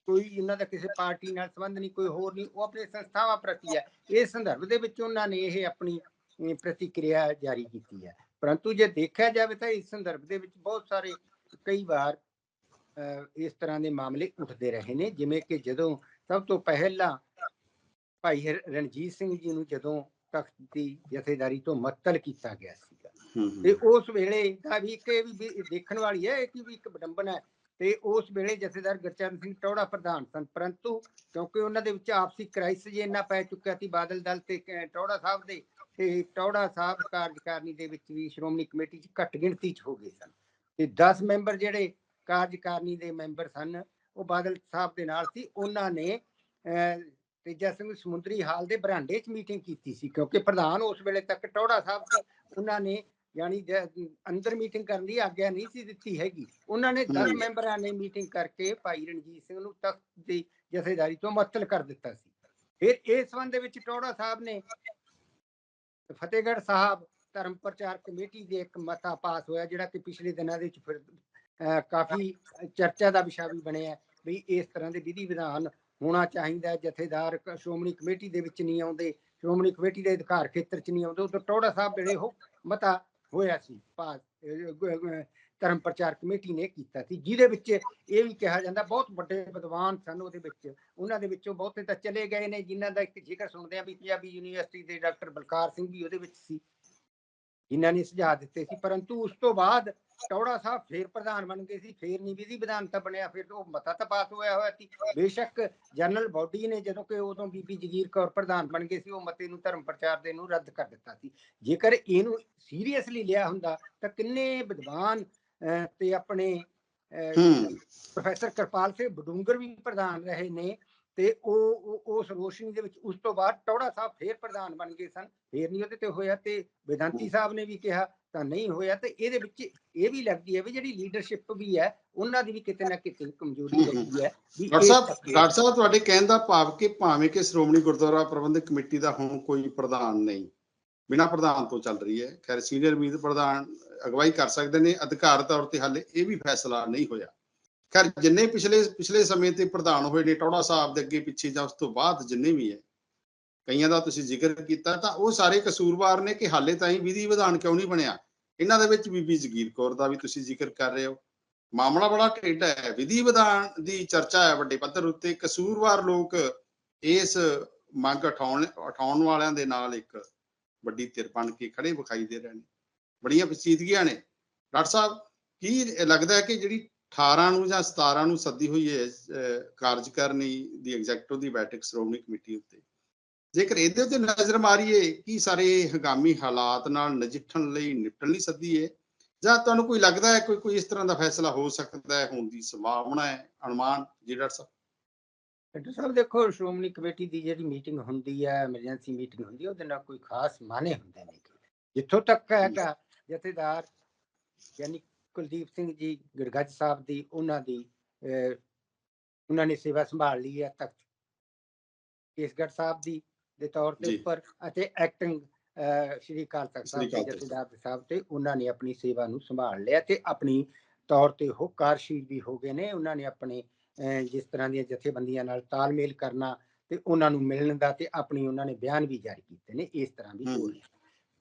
S2: ਕੋਈ ਇਹਨਾਂ ਦਾ ਕਿਸੇ ਪਾਰਟੀ ਨਾਲ ਸੰਬੰਧ ਨਹੀਂ ਕੋਈ ਹੋਰ ਨਹੀਂ ਉਹ ਆਪਣੇ ਸੰਸਥਾਵਾਂ ਪ੍ਰਤੀ ਹੈ। ਇਸ ਸੰਦਰਭ ਦੇ ਵਿੱਚ ਉਹਨਾਂ ਨੇ ਇਹ ਆਪਣੀ ਪ੍ਰਤੀਕਿਰਿਆ ਜਾਰੀ ਕੀਤੀ ਹੈ। ਪਰੰਤੂ ਜੇ ਦੇਖਿਆ ਜਾਵੇ ਤਾਂ ਇਸ ਸੰਦਰਭ ਦੇ ਵਿੱਚ ਬਹੁਤ ਸਾਰੇ ਕਈ ਵਾਰ ਇਸ ਤਰ੍ਹਾਂ ਦੇ ਮਾਮਲੇ ਉੱਠਦੇ ਰਹੇ ਨੇ ਜਿਵੇਂ ਕਿ ਜਦੋਂ ਸਭ ਤੋਂ ਪਹਿਲਾਂ ਭਾਈ ਰਣਜੀਤ ਸਿੰਘ ਜੀ ਨੂੰ ਜਦੋਂ ਤਖਤ ਦੀ ਜਥੇਦਾਰੀ ਤੋਂ ਮੁਅੱਤਲ ਕੀਤਾ ਗਿਆ ਸੀਗਾ। ਤੇ ਉਸ ਵੇਲੇ ਦਾ ਵੀ ਇੱਕ ਇਹ ਵੀ ਵੀ ਦੇਖਣ ਵਾਲੀ ਹੈ ਕਿ ਵੀ ਇੱਕ ਵਿਡੰਬਨਾ ਹੈ ਤੇ ਉਸ ਵੇਲੇ ਜਥੇਦਾਰ ਗੁਰਚਰਨ ਸਿੰਘ ਟੌੜਾ ਪ੍ਰਧਾਨ ਸਨ। ਪਰੰਤੂ ਕਿਉਂਕਿ ਉਹਨਾਂ ਦੇ ਵਿੱਚ ਆਪਸੀ ਕ੍ਰਾਈਸਿਸ ਇੰਨਾ ਪੈ ਚੁੱਕਿਆ ਸੀ ਬਾਦਲ ਦਲ ਤੇ ਟੌੜਾ ਸਾਹਿਬ ਦੇ ਤੇ ਟੌੜਾ ਸਾਹਿਬ ਕਾਰਜਕਾਰਨੀ ਦੇ ਵਿੱਚ ਵੀ ਸ਼੍ਰੋਮਣੀ ਕਮੇਟੀ 'ਚ ਘੱਟ ਗਿਣਤੀ 'ਚ ਹੋ ਗਏ ਸਨ। ਤੇ 10 ਮੈਂਬਰ ਜਿਹੜੇ ਕਾਰਜਕਾਰਨੀ ਦੇ ਮੈਂਬਰ ਸਨ ਉਹ ਬਾਦਲ ਸਾਹਿਬ ਦੇ ਨਾਲ ਸੀ। ਉਹਨਾਂ ਨੇ ਅਹ, ਤੇਜਾ ਸਿੰਘ ਸਮੁੰਦਰੀ ਹਾਲ ਦੇ ਬਰਾਂਡੇ 'ਚ ਮੀਟਿੰਗ ਕੀਤੀ ਸੀ। ਕਿਉਂਕਿ ਪ੍ਰਧਾਨ ਉਸ ਵੇਲੇ ਤੱਕ ਟੌੜਾ ਸਾਹਿਬ ਸੀ। ਉਹਨਾਂ ਨੇ ਯਾਨੀ ਜ- ਅੰਦਰ ਮੀਟਿੰਗ ਕਰਨ ਦੀ ਆਗਿਆ ਨਹੀਂ ਸੀ ਦਿੱਤੀ ਹੈਗੀ। ਉਹਨਾਂ ਨੇ 10
S1: ਹਮ।
S2: ਮੈਂਬਰਾਂ ਨੇ ਮੀਟਿੰਗ ਕਰਕੇ ਭਾਈ ਰਣਜੀਤ ਸਿੰਘ ਨੂੰ ਤਖਤ ਦੀ ਜਥੇਦਾਰੀ ਤੋਂ ਮੁਅੱਤਲ ਕਰ ਦਿੱਤਾ ਸੀ। ਫਿਰ ਇਸ ਸੰਬੰਧ ਦੇ ਵਿੱਚ ਟੌੜਾ ਸਾਹਿਬ ਨੇ ਫਤਿਹਗੜ੍ਹ ਸਾਹਿਬ ਧਰਮ ਪ੍ਰਚਾਰ ਕਮੇਟੀ ਦੇ ਇੱਕ ਮਤਾ ਪਾਸ ਹੋਇਆ ਜਿਹੜਾ ਕਿ ਪਿਛਲੇ ਦਿਨਾਂ ਦੇ ਵਿੱਚ ਫਿਰ ਕਾਫੀ ਚਰਚਾ ਦਾ ਵਿਸ਼ਾ ਵੀ ਬਣਿਆ ਵੀ ਇਸ ਤਰ੍ਹਾਂ ਦੇ ਵਿਧੀ ਵਿਧਾਨ ਹੋਣਾ ਚਾਹੀਦਾ ਜਥੇਦਾਰ ਸ਼੍ਰੋਮਣੀ ਕਮੇਟੀ ਦੇ ਵਿੱਚ ਨਹੀਂ ਆਉਂਦੇ ਸ਼੍ਰੋਮਣੀ ਕਮੇਟੀ ਦੇ ਅਧਿਕਾਰ ਖੇਤਰ 'ਚ ਨਹੀਂ ਆਉਂਦੇ। ਉਦੋਂ ਟੌੜਾ ਸਾਹਿਬ ਵੇਲੇ ਉਹ ਮਤਾ ਹੋਇਆ ਸੀ ਧਰਮ ਪ੍ਰਚਾਰ ਕਮੇਟੀ ਨੇ ਕੀਤਾ ਸੀ, ਜਿਹਦੇ ਵਿੱਚ ਇਹ ਵੀ ਕਿਹਾ ਜਾਂਦਾ ਬਹੁਤ ਵੱਡੇ ਵਿਦਵਾਨ ਸਨ ਉਹਦੇ ਵਿੱਚ, ਉਹਨਾਂ ਦੇ ਵਿੱਚੋਂ ਬਹੁਤੇ ਤਾਂ ਚਲੇ ਗਏ ਨੇ, ਜਿਨ੍ਹਾਂ ਦਾ ਇੱਕ ਜ਼ਿਕਰ ਸੁਣਦੇ ਆ ਵੀ ਪੰਜਾਬੀ ਯੂਨੀਵਰਸਿਟੀ ਦੇ ਡਾਕਟਰ ਬਲਕਾਰ ਸਿੰਘ ਵੀ ਉਹਦੇ ਵਿੱਚ ਸੀ। ਜਿਨ੍ਹਾਂ ਨੇ ਸੁਝਾਅ ਦਿੱਤੇ ਸੀ ਪਰੰਤੂ ਉਸ ਤੋਂ ਬਾਅਦ ਟੌੜਾ ਸਾਹਿਬ ਫੇਰ ਪ੍ਰਧਾਨ ਬਣ ਗਏ ਸੀ ਫੇਰ ਨਹੀਂ ਵਿਧੀ ਵਿਧਾਨ ਤਾਂ ਬਣਿਆ ਫਿਰ ਉਹ ਮਤਾ ਤਾਂ ਪਾਸ ਹੋਇਆ ਹੋਇਆ ਸੀ। ਬੇਸ਼ੱਕ ਜਨਰਲ ਬਾਡੀ ਨੇ ਜਦੋਂ ਕਿ ਉਦੋਂ ਬੀਬੀ ਜਗੀਰ ਕੌਰ ਪ੍ਰਧਾਨ ਬਣ ਗਏ ਸੀ ਉਹ ਮਤੇ ਨੂੰ ਧਰਮ ਪ੍ਰਚਾਰ ਦੇ ਨੂੰ ਰੱਦ ਕਰ ਦਿੱਤਾ ਸੀ। ਜੇਕਰ ਇਹਨੂੰ ਸੀਰੀਅਸਲੀ ਲਿਆ ਹੁੰਦਾ ਤਾਂ ਕਿੰਨੇ ਵਿਦਵਾਨ ਤੇ ਆਪਣੇ ਪ੍ਰੋਫੈਸਰ ਕਿਰਪਾਲ ਸਿੰਘ ਬਡੂੰਗਰ ਵੀ ਪ੍ਰਧਾਨ ਰਹੇ ਨੇ। ਤੇ ਉਹ ਉਹ- ਉਸ ਰੋਸ਼ਨੀ ਦੇ ਵਿੱਚ ਉਸ ਤੋਂ ਬਾਅਦ ਟੌੜਾ ਸਾਹਿਬ ਫੇਰ ਪ੍ਰਧਾਨ ਬਣ ਗਏ ਸਨ। ਫੇਰ ਨਹੀਂ ਉਹਦੇ ਤੇ ਹੋਇਆ ਤੇ ਵਿਦਾਂਤੀ ਸਾਹਿਬ ਨੇ ਵੀ ਕਿਹਾ ਤਾਂ ਨਹੀਂ ਹੋਇਆ ਤੇ ਇਹਦੇ ਵਿੱਚ ਇਹ ਵੀ ਲੱਗਦੀ ਹੈ ਵੀ ਜਿਹੜੀ ਲੀਡਰਸ਼ਿਪ ਵੀ ਹੈ ਉਹਨਾਂ ਦੀ ਵੀ ਕਿਤੇ ਨਾ ਕਿਤੇ ਕਮਜ਼ੋਰੀ। ਲੱਗੀ ਹੈ।
S1: ਡਾਕਟਰ ਸਾਹਿਬ ਡਾਕਟਰ ਸਾਹਿਬ ਤੁਹਾਡੇ ਕਹਿਣ ਦਾ ਭਾਵ ਕਿ ਭਾਵੇਂ ਕਿ ਸ਼੍ਰੋਮਣੀ ਗੁਰਦੁਆਰਾ ਪ੍ਰਬੰਧਕ ਕਮੇਟੀ ਦਾ ਹੁਣ ਕੋਈ ਪ੍ਰਧਾਨ ਨਹੀਂ ਬਿਨਾਂ ਪ੍ਰਧਾਨ ਤੋਂ ਚੱਲ ਰਹੀ ਹੈ। ਖੈਰ ਸੀਨੀਅਰ ਮੀਤ ਪ੍ਰਧਾਨ ਅਗਵਾਈ ਕਰ ਸਕਦੇ ਨੇ। ਅਧਿਕਾਰ ਤੌਰ ਤੇ ਹਾਲੇ ਇਹ ਵੀ ਫੈਸਲਾ ਨਹੀਂ ਹੋਇਆ। ਖੈਰ, ਜਿੰਨੇ ਪਿਛਲੇ ਪਿਛਲੇ ਸਮੇਂ ਤੇ ਪ੍ਰਧਾਨ ਹੋਏ ਨੇ ਟੌੜਾ ਸਾਹਿਬ ਦੇ ਅੱਗੇ ਪਿੱਛੇ ਜਾਂ ਉਸ ਤੋਂ ਬਾਅਦ ਜਿੰਨੇ ਵੀ ਹੈ, ਕਈਆਂ ਦਾ ਤੁਸੀਂ ਜ਼ਿਕਰ ਕੀਤਾ ਤਾਂ ਉਹ ਸਾਰੇ ਕਸੂਰਵਾਰ ਨੇ ਕਿ ਹਾਲੇ ਤਾਈਂ ਵਿਧੀ ਵਿਧਾਨ ਕਿਉਂ ਨਹੀਂ ਬਣਿਆ? ਇਹਨਾਂ ਦੇ ਵਿੱਚ ਬੀਬੀ ਜਗੀਰ ਕੌਰ ਦਾ ਵੀ ਤੁਸੀਂ ਜ਼ਿਕਰ ਕਰ ਰਹੇ ਹੋ। ਮਾਮਲਾ ਬੜਾ ਢਿੱਡ ਹੈ। ਵਿਧੀ ਵਿਧਾਨ ਦੀ ਚਰਚਾ ਹੈ ਵੱਡੇ ਪੱਧਰ ਉੱਤੇ। ਕਸੂਰਵਾਰ ਲੋਕ ਇਸ ਮੰਗ ਉਠਾਉਣ ਉਠਾਉਣ ਵਾਲਿਆਂ ਦੇ ਨਾਲ ਇੱਕ ਵੱਡੀ ਧਿਰ ਬਣ ਕੇ ਖੜੇ ਵਿਖਾਈ ਦੇ ਰਹੇ ਨੇ। ਬੜੀਆਂ ਪਸੀਦਗੀਆਂ ਨੇ। ਡਾਕਟਰ ਸਾਹਿਬ, ਕੀ ਲੱਗਦਾ ਹੈ ਕਿ ਜਿਹੜੀ 18 ਨੂੰ ਜਾਂ 17 ਨੂੰ ਸੱਦੀ ਹੋਈ ਹੈ ਕਾਰਜਕਾਰਨੀ ਦੀ ਐਗਜ਼ੈਕਟਿਵ ਦੀ ਬੈਠਕ ਸ਼੍ਰੋਮਣੀ ਕਮੇਟੀ ਉੱਤੇ। ਜੇਕਰ ਇਹਦੇ ਉੱਤੇ ਨਜ਼ਰ ਮਾਰੀਏ ਕੀ ਸਾਰੇ ਹੰਗਾਮੀ ਹਾਲਾਤ ਨਾਲ ਨਜਿੱਠਣ ਲਈ ਨਿਪਟਣ ਲਈ ਸੱਦੀ ਹੈ? ਜਾਂ ਤੁਹਾਨੂੰ ਕੋਈ ਲੱਗਦਾ ਹੈ ਕੋਈ ਕੋਈ ਇਸ ਤਰ੍ਹਾਂ ਦਾ ਫੈਸਲਾ ਹੋ ਸਕਦਾ ਹੈ ਹੋਣ ਦੀ ਸੰਭਾਵਨਾ ਹੈ ਅਨੁਮਾਨ ਜੀ ਡਾਕਟਰ ਸਾਹਿਬ?
S2: ਡਾਕਟਰ ਸਾਹਿਬ ਦੇਖੋ ਸ਼੍ਰੋਮਣੀ ਕਮੇਟੀ ਦੀ ਜਿਹੜੀ ਮੀਟਿੰਗ ਹੁੰਦੀ ਹੈ ਐਮਰਜੈਂਸੀ ਮੀਟਿੰਗ ਹੁੰਦੀ ਹੈ ਉਹਦੇ ਨਾਲ ਕੋਈ ਖਾਸ ਮਾਨੇ ਹੁੰਦੇ ਨੇ। ਜਿੱਥੋਂ ਤੱਕ ਹੈਗਾ ਜਥੇਦਾਰ ਯਾਨੀ ਕੁਲਦੀਪ ਸਿੰਘ ਜੀ ਗੜਗੱਜ ਸਾਹਿਬ ਦੀ ਉਹਨਾਂ ਦੀ ਉਹਨਾਂ ਨੇ ਸੇਵਾ ਸੰਭਾਲ ਲਈ ਹੈ ਤਖਤ ਕੇਸਗੜ੍ਹ ਸਾਹਿਬ ਦੀ ਦੇ ਤੌਰ ਤੇ। ਉੱਪਰ ਅਤੇ ਐਕਟਿੰਗ ਸ਼੍ਰੀ ਅਕਾਲ ਤਖਤ ਸਾਹਿਬ ਦੇ
S1: ਤਖ਼ਤ
S2: ਜਥੇਦਾਰ ਦੇ ਸਾਹਿਬ ਤੇ ਉਹਨਾਂ ਨੇ ਆਪਣੀ ਸੇਵਾ ਨੂੰ ਸੰਭਾਲ ਲਿਆ ਤੇ ਆਪਣੀ ਤੌਰ ਤੇ ਉਹ ਕਾਰਜਸ਼ੀਲ ਵੀ ਹੋ ਗਏ ਨੇ ਉਹਨਾਂ ਨੇ ਆਪਣੇ ਜਿਸ ਤਰ੍ਹਾਂ ਦੀਆਂ ਜਥੇਬੰਦੀਆਂ ਨਾਲ ਤਾਲਮੇਲ ਕਰਨਾ ਤੇ ਉਹਨਾਂ ਨੂੰ ਮਿਲਣ ਦਾ ਤੇ ਆਪਣੀ ਉਹਨਾਂ ਨੇ ਬਿਆਨ ਵੀ ਜਾਰੀ ਕੀਤੇ ਨੇ ਇਸ ਤਰ੍ਹਾਂ ਵੀ ਹੋ
S1: ਹਮ।
S2: ਰਿਹਾ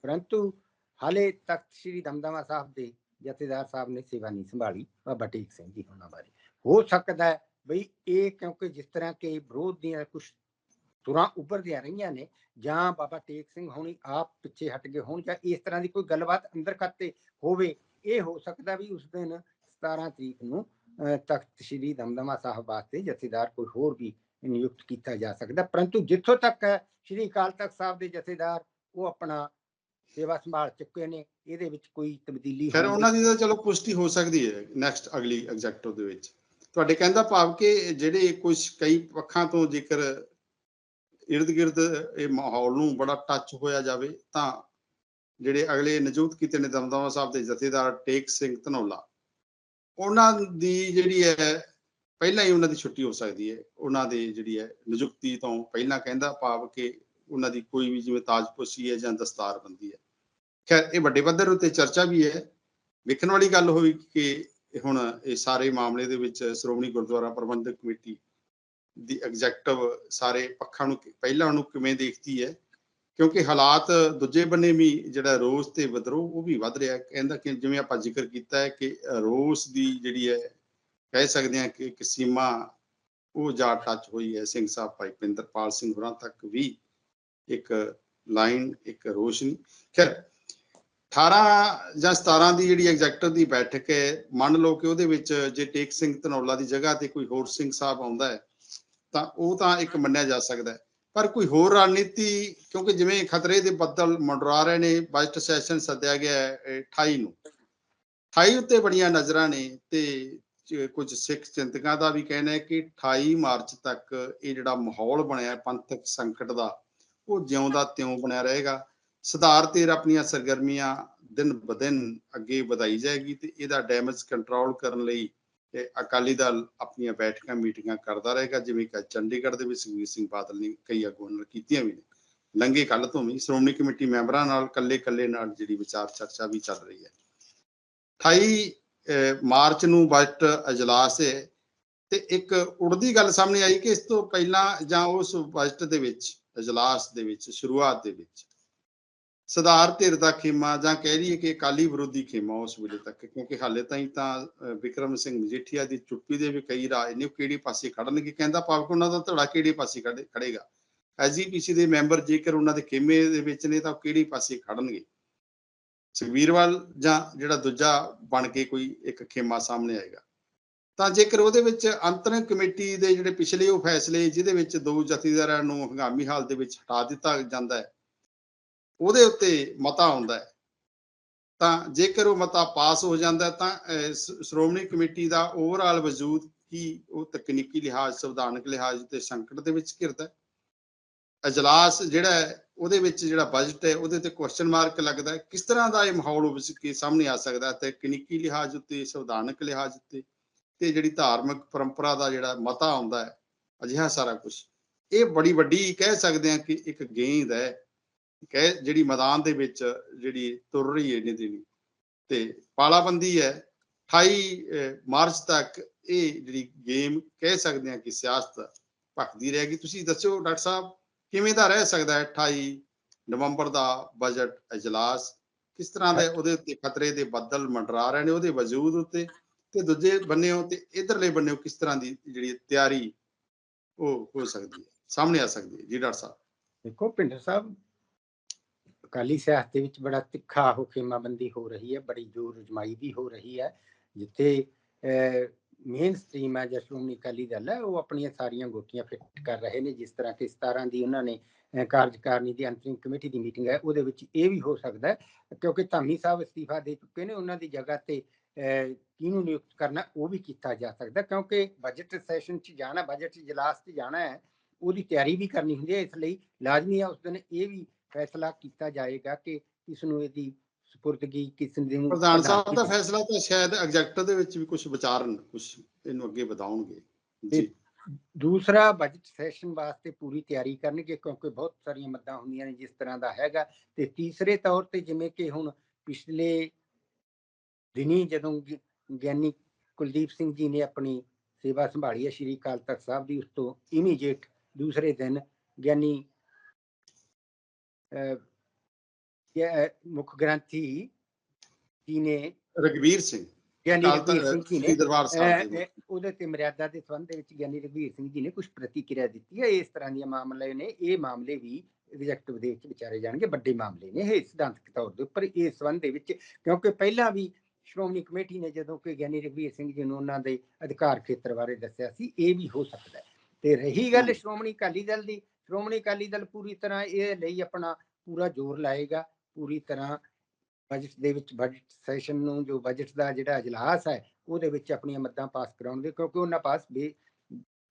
S2: ਪਰੰਤੂ ਹਾਲੇ ਤੱਕ ਸ੍ਰੀ ਦਮਦਮਾ ਸਾਹਿਬ ਦੇ ਜਥੇਦਾਰ ਸਾਹਿਬ ਨੇ ਸੇਵਾ ਨਹੀਂ ਸੰਭਾਲੀ। ਬਾਬਾ ਟੇਕ ਸਿੰਘ ਜੀ ਉਹਨਾਂ ਬਾਰੇ। ਹੋ ਸਕਦਾ ਹੈ ਬਈ ਇਹ ਕਿਉਂਕਿ ਜਿਸ ਤਰ੍ਹਾਂ ਕਿ ਵਿਰੋਧ ਦੀਆਂ ਕੁਝ ਤੁਰਾਂ ਉੱਭਰਦੀਆਂ ਰਹੀਆਂ ਨੇ ਜਾਂ ਬਾਬਾ ਟੇਕ ਸਿੰਘ ਹੋਣੀ ਆਪ ਪਿੱਛੇ ਹਟ ਗਏ ਹੋਣ ਜਾਂ ਇਸ ਤਰ੍ਹਾਂ ਦੀ ਕੋਈ ਗੱਲਬਾਤ ਅੰਦਰ ਖਾਤੇ ਹੋਵੇ ਇਹ ਹੋ ਸਕਦਾ ਵੀ ਉਸ ਦਿਨ 17 ਤਰੀਕ ਨੂੰ ਅਹ, ਤਖਤ ਸ੍ਰੀ ਦਮਦਮਾ ਸਾਹਿਬ ਵਾਸਤੇ ਜਥੇਦਾਰ ਕੋਈ ਹੋਰ ਵੀ ਨਿਯੁਕਤ ਕੀਤਾ ਜਾ ਸਕਦਾ। ਪਰੰਤੂ ਜਿੱਥੋਂ ਤੱਕ ਹੈ ਸ੍ਰੀ ਅਕਾਲ ਤਖਤ ਸਾਹਿਬ ਦੇ ਜਥੇਦਾਰ ਉਹ ਆਪਣਾ ਸੇਵਾ ਸੰਭਾਲ ਚੁੱਕੇ ਨੇ ਇਹਦੇ ਵਿੱਚ ਕੋਈ ਤਬਦੀਲੀ
S1: ਫਿਰ ਉਹਨਾਂ ਦੀ ਤਾਂ ਚਲੋ ਪੁਸ਼ਟੀ ਹੋ ਸਕਦੀ ਹੈ ਨੈਕਸਟ ਅਗਲੀ ਐਗਜ਼ੈਕਟਿਵ ਦੇ ਵਿੱਚ। ਤੁਹਾਡੇ ਕਹਿੰਦਾ ਭਾਵ ਕਿ ਜਿਹੜੇ ਕੁਝ ਕਈ ਪੱਖਾਂ ਤੋਂ ਜੇਕਰ ਗਿਰਦ ਇਹ ਮਾਹੌਲ ਨੂੰ ਬੜਾ ਟੱਚ ਹੋਇਆ ਜਾਵੇ ਤਾਂ ਜਿਹੜੇ ਅਗਲੇ ਨਿਯੁਕਤ ਕੀਤੇ ਨੇ ਦਮਦਮਾ ਸਾਹਿਬ ਦੇ ਜਥੇਦਾਰ ਟੇਕ ਸਿੰਘ ਧਨੌਲਾ ਉਹਨਾਂ ਦੀ ਜਿਹੜੀ ਹੈ ਪਹਿਲਾਂ ਹੀ ਉਹਨਾਂ ਦੀ ਛੁੱਟੀ ਹੋ ਸਕਦੀ ਹੈ। ਉਹਨਾਂ ਦੀ ਜਿਹੜੀ ਹੈ ਨਿਯੁਕਤੀ ਤੋਂ ਪਹਿਲਾਂ ਕਹਿੰਦਾ ਭਾਵ ਕਿ ਉਹਨਾਂ ਦੀ ਕੋਈ ਵੀ ਜਿਵੇਂ ਤਾਜਪੋਸ਼ੀ ਹੈ ਜਾਂ ਦਸਤਾਰਬੰਦੀ ਹੈ। ਖੈਰ, ਇਹ ਵੱਡੇ ਪੱਧਰ ਉੱਤੇ ਚਰਚਾ ਵੀ ਹੈ। ਵੇਖਣ ਵਾਲੀ ਗੱਲ ਹੋਈ ਕਿ ਹੁਣ ਇਹ ਸਾਰੇ ਮਾਮਲੇ ਦੇ ਵਿੱਚ ਸ਼੍ਰੋਮਣੀ ਗੁਰਦੁਆਰਾ ਪ੍ਰਬੰਧਕ ਕਮੇਟੀ ਦੀ ਐਗਜ਼ੈਕਟਿਵ ਸਾਰੇ ਪੱਖਾਂ ਨੂੰ ਪਹਿਲਾਂ ਉਹਨੂੰ ਕਿਵੇਂ ਦੇਖਦੀ ਹੈ, ਕਿਉਂਕਿ ਹਾਲਾਤ ਦੂਜੇ ਬੰਨੇ ਵੀ ਜਿਹੜਾ ਰੋਸ ਤੇ ਵਿਦਰੋਹ ਉਹ ਵੀ ਵੱਧ ਰਿਹਾ ਕਹਿੰਦਾ ਕਿ ਜਿਵੇਂ ਆਪਾਂ ਜ਼ਿਕਰ ਕੀਤਾ ਹੈ ਕਿ ਰੋਸ ਦੀ ਜਿਹੜੀ ਹੈ, ਕਹਿ ਸਕਦੇ ਹਾਂ ਕਿ ਇੱਕ ਸੀਮਾ ਉਹ ਜਾ ਟੱਚ ਹੋਈ ਹੈ। ਸਿੰਘ ਸਾਹਿਬ ਭਾਈ ਪਿੰਦਰਪਾਲ ਸਿੰਘ ਹੋਰਾਂ ਤੱਕ ਵੀ ਇੱਕ ਲਾਈਨ, ਇੱਕ ਰੋਸ਼ਨੀ। ਖੈਰ 18 ਜਾਂ 17 ਦੀ ਜਿਹੜੀ ਐਗਜ਼ੈਕਟਿਵ ਦੀ ਬੈਠਕ ਹੈ, ਮੰਨ ਲਓ ਕਿ ਉਹਦੇ ਵਿੱਚ ਜੇ ਟੇਕ ਸਿੰਘ ਧਨੌਲਾ ਦੀ ਜਗ੍ਹਾ ਤੇ ਕੋਈ ਹੋਰ ਸਿੰਘ ਸਾਹਿਬ ਆਉਂਦਾ ਹੈ, ਤਾਂ ਉਹ ਤਾਂ ਇੱਕ ਮੰਨਿਆ ਜਾ ਸਕਦਾ ਹੈ। ਪਰ ਕੋਈ ਹੋਰ ਰਣਨੀਤੀ, ਕਿਉਂਕਿ ਜਿਵੇਂ ਖਤਰੇ ਦੇ ਬੱਦਲ ਮੰਡਰਾ ਰਹੇ ਨੇ ਬਜਟ ਸੈਸ਼ਨ ਸੱਦਿਆ ਗਿਆ ਹੈ, ਇਹ 28 ਨੂੰ। 28 ਉੱਤੇ ਬੜੀਆਂ ਨਜ਼ਰਾਂ ਨੇ ਤੇ ਚ- ਕੁਝ ਸਿੱਖ ਚਿੰਤਕਾਂ ਦਾ ਵੀ ਕਹਿਣਾ ਹੈ ਕਿ 28 ਮਾਰਚ ਤੱਕ ਇਹ ਜਿਹੜਾ ਮਾਹੌਲ ਬਣਿਆ ਪੰਥਕ ਸੰਕਟ ਦਾ ਉਹ ਜਿਉਂਦਾ ਤਿਉਂ ਬਣਿਆ ਰਹੇਗਾ। ਸੁਧਾਰ ਤੇ ਆਪਣੀਆਂ ਸਰਗਰਮੀਆਂ ਦਿਨ ਬਦਿਨ ਅੱਗੇ ਵਧਾਈ ਜਾਏਗੀ ਤੇ ਇਹਦਾ ਡੈਮੇਜ ਕੰਟਰੋਲ ਕਰਨ ਲਈ ਅਕਾਲੀ ਦਲ ਆਪਣੀਆਂ ਬੈਠਕਾਂ, ਮੀਟਿੰਗਾਂ ਕਰਦਾ ਰਹੇਗਾ, ਜਿਵੇਂ ਕਿ ਚੰਡੀਗੜ੍ਹ ਦੇ ਵਿੱਚ ਸੁਖਬੀਰ ਸਿੰਘ ਬਾਦਲ ਨੇ ਕਈ ਆਗੂਆਂ ਨਾਲ ਕੀਤੀਆਂ ਵੀ ਨੇ। ਲੰਗੇ ਕੱਲ ਤੋਂ ਵੀ ਸ਼੍ਰੋਮਣੀ ਕਮੇਟੀ ਮੈਂਬਰਾਂ ਨਾਲ ਕੱਲੇ-ਕੱਲੇ ਨਾਲ ਜਿਹੜੀ ਵਿਚਾਰ ਚਰਚਾ ਵੀ ਚੱਲ ਰਹੀ ਹੈ। 28 ਮਾਰਚ ਨੂੰ ਬਜਟ ਅਜਲਾਸ ਹੈ ਤੇ ਇੱਕ ਉੜਦੀ ਗੱਲ ਸਾਹਮਣੇ ਆਈ ਕਿ ਇਸ ਤੋਂ ਪਹਿਲਾਂ ਜਾਂ ਉਸ ਬਜਟ ਦੇ ਵਿੱਚ ਅਜਲਾਸ ਦੇ ਵਿੱਚ ਸ਼ੁਰੂਆਤ ਦੇ ਵਿੱਚ। ਸੁਧਾਰ ਧਿਰ ਦਾ ਖੇਮਾ ਜਾਂ ਕਹਿ ਲਈਏ ਕਿ ਅਕਾਲੀ ਵਿਰੋਧੀ ਖੇਮਾ ਉਸ ਵੇਲੇ ਤੱਕ ਕਿਉਂਕਿ ਹਾਲੇ ਤਾਈਂ ਤਾਂ ਅਹ, ਵਿਕਰਮ ਸਿੰਘ ਮਜੀਠੀਆ ਦੀ ਚੁੱਪੀ ਦੇ ਵੀ ਕਈ ਰਾਜ ਨੇ ਉਹ ਕਿਹੜੇ ਪਾਸੇ ਖੜਨਗੇ? ਕਹਿੰਦਾ ਭਾਵ ਕਿ ਉਹਨਾਂ ਦਾ ਧੜਾ ਕਿਹੜੇ ਪਾਸੇ ਖੜੇ ਖੜੇਗਾ? ਐਸਜੀਪੀਸੀ ਦੇ ਮੈਂਬਰ ਜੇਕਰ ਉਹਨਾਂ ਦੇ ਖੇਮੇ ਦੇ ਵਿੱਚ ਨੇ ਤਾਂ ਉਹ ਕਿਹੜੇ ਪਾਸੇ ਖੜਨਗੇ? ਸੁਖਵੀਰਵਾਲ ਜਾਂ ਜਿਹੜਾ ਦੂਜਾ ਬਣ ਕੇ ਕੋਈ ਇੱਕ ਖੇਮਾ ਸਾਹਮਣੇ ਆਏਗਾ? ਤਾਂ ਜੇਕਰ ਉਹਦੇ ਵਿੱਚ ਅੰਤਰਿਮ ਕਮੇਟੀ ਦੇ ਜਿਹੜੇ ਪਿਛਲੇ ਉਹ ਫੈਸਲੇ, ਜਿਹਦੇ ਵਿੱਚ ਦੋ ਜਥੇਦਾਰਾਂ ਨੂੰ ਹੰਗਾਮੀ ਹਾਲਤ ਦੇ ਵਿੱਚ ਹਟਾ ਦਿੱਤਾ ਜਾਂਦਾ ਹੈ, ਉਹਦੇ ਉੱਤੇ ਮਤਾ ਆਉਂਦਾ ਹੈ। ਤਾਂ ਜੇਕਰ ਉਹ ਮਤਾ ਪਾਸ ਹੋ ਜਾਂਦਾ ਤਾਂ ਸ਼੍ਰੋਮਣੀ ਕਮੇਟੀ ਦਾ ਓਵਰਆਲ ਵਜੂਦ ਕੀ ਉਹ ਤਕਨੀਕੀ ਲਿਹਾਜ਼, ਸੰਵਿਧਾਨਕ ਲਿਹਾਜ਼ ਤੇ ਸੰਕਟ ਦੇ ਵਿੱਚ ਘਿਰਦਾ ਹੈ। ਅਜਲਾਸ ਜਿਹੜਾ ਉਹਦੇ ਵਿੱਚ ਜਿਹੜਾ ਬਜਟ ਹੈ, ਉਹਦੇ ਤੇ ਕੁਐਸਚਨ ਮਾਰਕ ਲੱਗਦਾ ਕਿਸ ਤਰ੍ਹਾਂ ਦਾ ਇਹ ਮਾਹੌਲ ਉਪਜ ਕੇ ਸਾਹਮਣੇ ਆ ਸਕਦਾ ਤੇ ਤਕਨੀਕੀ ਲਿਹਾਜ਼ ਉੱਤੇ, ਸੰਵਿਧਾਨਕ ਲਿਹਾਜ਼ ਉੱਤੇ? ਤੇ ਜਿਹੜੀ ਧਾਰਮਿਕ ਪਰੰਪਰਾ ਦਾ ਜਿਹੜਾ ਮਤਾ ਆਉਂਦਾ ਹੈ ਅਜਿਹਾ ਸਾਰਾ ਕੁਝ ਇਹ ਬੜੀ ਵੱਡੀ ਕਹਿ ਸਕਦੇ ਹਾਂ ਕਿ ਇੱਕ ਗੇਂਦ ਹੈ। ਕਹਿ ਜਿਹੜੀ ਮੈਦਾਨ ਦੇ ਵਿੱਚ ਜਿਹੜੀ ਤੁਰ ਰਹੀ ਹੈ ਇਹਨੇ ਦੀ ਤੇ ਪਾਲਾਬੰਦੀ ਹੈ। 28 ਅਹ, ਮਾਰਚ ਤੱਕ ਇਹ ਜਿਹੜੀ ਗੇਮ ਕਹਿ ਸਕਦੇ ਹਾਂ ਕਿ ਸਿਆਸਤ ਭਖਦੀ ਰਹੇਗੀ। ਤੁਸੀਂ ਦੱਸੋ ਡਾਕਟਰ ਸਾਹਿਬ ਕਿਵੇਂ ਦਾ ਰਹਿ ਸਕਦਾ ਹੈ 28 ਨਵੰਬਰ ਦਾ ਬਜਟ ਅਜਲਾਸ ਕਿਸ ਤਰ੍ਹਾਂ ਦੇ ਉਹਦੇ ਉੱਤੇ ਖਤਰੇ ਦੇ ਬੱਦਲ ਮੰਡਰਾ ਰਹੇ ਨੇ ਉਹਦੇ ਵਜੂਦ ਉੱਤੇ ਤੇ ਦੂਜੇ ਬੰਨਿਓ ਤੇ ਇਧਰਲੇ ਬੰਨਿਓ ਕਿਸ ਤਰ੍ਹਾਂ ਦੀ ਜਿਹੜੀ ਤਿਆਰੀ ਉਹ ਹੋ ਸਕਦੀ ਹੈ? ਸਾਹਮਣੇ ਆ ਸਕਦੀ ਹੈ ਜੀ, ਡਾਕਟਰ ਸਾਹਿਬ।
S2: ਦੇਖੋ ਪਿੰਡਰ ਸਾਹਿਬ, ਅਕਾਲੀ ਸਿਆਸਤ ਦੇ ਵਿੱਚ ਬੜਾ ਤਿੱਖਾ ਹੋ ਖੇਮਾਬੰਦੀ ਹੋ ਰਹੀ ਹੈ, ਬੜੀ ਜ਼ੋਰ ਰਜਮਾਈ ਵੀ ਹੋ ਰਹੀ ਹੈ। ਜਿੱਥੇ ਮੇਨ ਸਟ੍ਰੀਮ ਹੈ ਜਾਂ ਸ਼੍ਰੋਮਣੀ ਅਕਾਲੀ ਦਲ ਹੈ, ਉਹ ਆਪਣੀਆਂ ਸਾਰੀਆਂ ਗੋਟੀਆਂ ਫਿੱਟ ਕਰ ਰਹੇ ਨੇ, ਜਿਸ ਤਰ੍ਹਾਂ ਕਿ 17 ਦੀ ਉਹਨਾਂ ਨੇ ਕਾਰਜਕਾਰਨੀ ਦੀ ਅੰਤਰਿੰਗ ਕਮੇਟੀ ਦੀ ਮੀਟਿੰਗ ਹੈ, ਉਹਦੇ ਵਿੱਚ ਇਹ ਵੀ ਹੋ ਸਕਦਾ ਹੈ, ਕਿਉਂਕਿ ਧਾਮੀ ਸਾਹਿਬ ਅਸਤੀਫਾ ਦੇ ਚੁੱਕੇ ਨੇ, ਉਹਨਾਂ ਦੀ ਜਗ੍ਹਾ ਤੇ ਕਿਹਨੂੰ ਨਿਯੁਕਤ ਕਰਨਾ ਉਹ ਵੀ ਕੀਤਾ ਜਾ ਸਕਦਾ ਕਿਉਂਕਿ ਬਜਟ ਸੈਸ਼ਨ 'ਚ ਜਾਣਾ ਬਜਟ ਇਜਲਾਸ 'ਚ ਜਾਣਾ ਹੈ ਉਹਦੀ ਤਿਆਰੀ ਵੀ ਕਰਨੀ ਹੁੰਦੀ ਹੈ ਇਸ ਲਈ ਲਾਜ਼ਮੀ ਹੈ ਉਸ ਦਿਨ ਇਹ ਵੀ ਫੈਸਲਾ ਕੀਤਾ ਜਾਏਗਾ ਕਿ ਕਿਸ ਨੂੰ ਇਹਦੀ ਸਪੁਰਦਗੀ ਕਿਸ ਨੂੰ
S1: ਪ੍ਰਧਾਨ ਸਾਹਿਬ ਦਾ ਫੈਸਲਾ ਤਾਂ ਸ਼ਾਇਦ ਐਗਜ਼ੈਕਟਿਵ ਦੇ ਵਿੱਚ ਵੀ ਕੁਝ ਵਿਚਾਰਨ ਕੁਝ ਇਹਨੂੰ ਅੱਗੇ ਵਧਾਉਣਗੇ। ਜੀ।
S2: ਦੂਸਰਾ ਬਜਟ ਸੈਸ਼ਨ ਵਾਸਤੇ ਪੂਰੀ ਤਿਆਰੀ ਕਰਨਗੇ ਕਿਉਂਕਿ ਬਹੁਤ ਸਾਰੀਆਂ ਮੱਦਾਂ ਹੁੰਦੀਆਂ ਨੇ ਜਿਸ ਤਰ੍ਹਾਂ ਦਾ ਹੈਗਾ। ਤੇ ਤੀਸਰੇ ਤੌਰ ਤੇ ਜਿਵੇਂ ਕਿ ਹੁਣ ਪਿਛਲੇ ਦਿਨੀ ਜਦੋਂ ਗਿਆਨੀ ਕੁਲਦੀਪ ਸਿੰਘ ਜੀ ਨੇ ਆਪਣੀ ਸੇਵਾ ਸੰਭਾਲੀ ਹੈ ਸ਼੍ਰੀ ਅਕਾਲ ਤਖਤ ਸਾਹਿਬ ਦੀ ਉਸ ਤੋਂ ਇਮੀਡੀਏਟ ਦੂਸਰੇ ਦਿਨ ਗਿਆਨੀ ਮੁੱਖ ਗ੍ਰੰਥੀ ਜੀ ਨੇ
S1: ਰਗਵੀਰ ਸਿੰਘ
S2: ਗਿਆਨੀ ਰਘਬੀਰ ਸਿੰਘ ਜੀ ਨੇ
S1: ਦਰਬਾਰ ਸਾਹਿਬ
S2: ਉਹਦੇ ਤੇ ਮਰਿਆਦਾ ਦੇ ਸੰਬੰਧ ਦੇ ਵਿੱਚ ਗਿਆਨੀ ਰਘਬੀਰ ਸਿੰਘ ਜੀ ਨੇ ਕੁਝ ਪ੍ਰਤੀਕਿਰਿਆ ਦਿੱਤੀ ਹੈ। ਇਸ ਤਰ੍ਹਾਂ ਦੀਆਂ ਮਾਮਲੇ ਨੇ ਇਹ ਮਾਮਲੇ ਵੀ ਐਗਜ਼ੈਕਟਿਵ ਦੇ ਵਿੱਚ ਵਿਚਾਰੇ ਜਾਣਗੇ ਵੱਡੇ ਮਾਮਲੇ ਨੇ ਇਹ ਸਿਧਾਂਤਕ ਤੌਰ ਦੇ ਉੱਪਰ। ਇਸ ਸੰਬੰਧ ਦੇ ਵਿੱਚ ਕਿਉਂਕਿ ਪਹਿਲਾਂ ਵੀ ਸ਼੍ਰੋਮਣੀ ਕਮੇਟੀ ਨੇ ਜਦੋਂ ਕਿ ਗਿਆਨੀ ਰਘਬੀਰ ਸਿੰਘ ਜੀ ਨੂੰ ਉਹਨਾਂ ਦੇ ਅਧਿਕਾਰ ਖੇਤਰ ਬਾਰੇ ਦੱਸਿਆ ਸੀ ਇਹ ਵੀ ਹੋ ਸਕਦਾ ਹੈ। ਤੇ ਰਹੀ ਗੱਲ। ਸ਼੍ਰੋਮਣੀ ਅਕਾਲੀ ਦਲ ਦੀ ਸ਼੍ਰੋਮਣੀ ਅਕਾਲੀ ਦਲ ਪੂਰੀ ਤਰ੍ਹਾਂ ਇਹ ਲਈ ਆਪਣਾ ਪੂਰਾ ਜ਼ੋਰ ਲਾਏਗਾ ਪੂਰੀ ਤਰ੍ਹਾਂ ਬਜਟ ਦੇ ਵਿੱਚ ਬਜਟ ਸੈਸ਼ਨ ਨੂੰ ਜੋ ਬਜਟ ਦਾ ਜਿਹੜਾ ਇਜਲਾਸ ਹੈ ਉਹਦੇ ਵਿੱਚ ਆਪਣੀਆਂ ਮੱਦਾਂ ਪਾਸ ਕਰਾਉਣ ਦੇ ਕਿਉਂਕਿ ਉਹਨਾਂ ਪਾਸ ਬੇ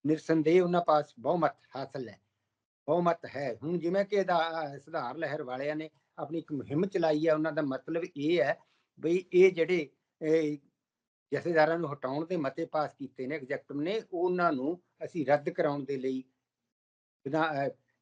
S2: ਨਿਰਸੰਦੇਹ ਉਹਨਾਂ ਪਾਸ ਬਹੁਮਤ ਹਾਸਲ ਹੈ। ਬਹੁਮਤ ਹੈ। ਹੁਣ ਜਿਵੇਂ ਕਿ ਸੁਧਾਰ ਲਹਿਰ ਵਾਲਿਆਂ ਨੇ ਆਪਣੀ ਇੱਕ ਮੁਹਿੰਮ ਚਲਾਈ ਹੈ ਉਹਨਾਂ ਦਾ ਮਤਲਬ ਇਹ ਹੈ ਬਈ ਇਹ ਜਿਹੜੇ ਜਥੇਦਾਰਾਂ ਨੂੰ ਹਟਾਉਣ ਦੇ ਮਤੇ ਪਾਸ ਕੀਤੇ ਨੇ ਐਗਜ਼ੈਕਟਿਵ ਨੇ ਉਹਨਾਂ ਨੂੰ ਅਸੀਂ ਰੱਦ ਕਰਾਉਣ ਦੇ ਲਈ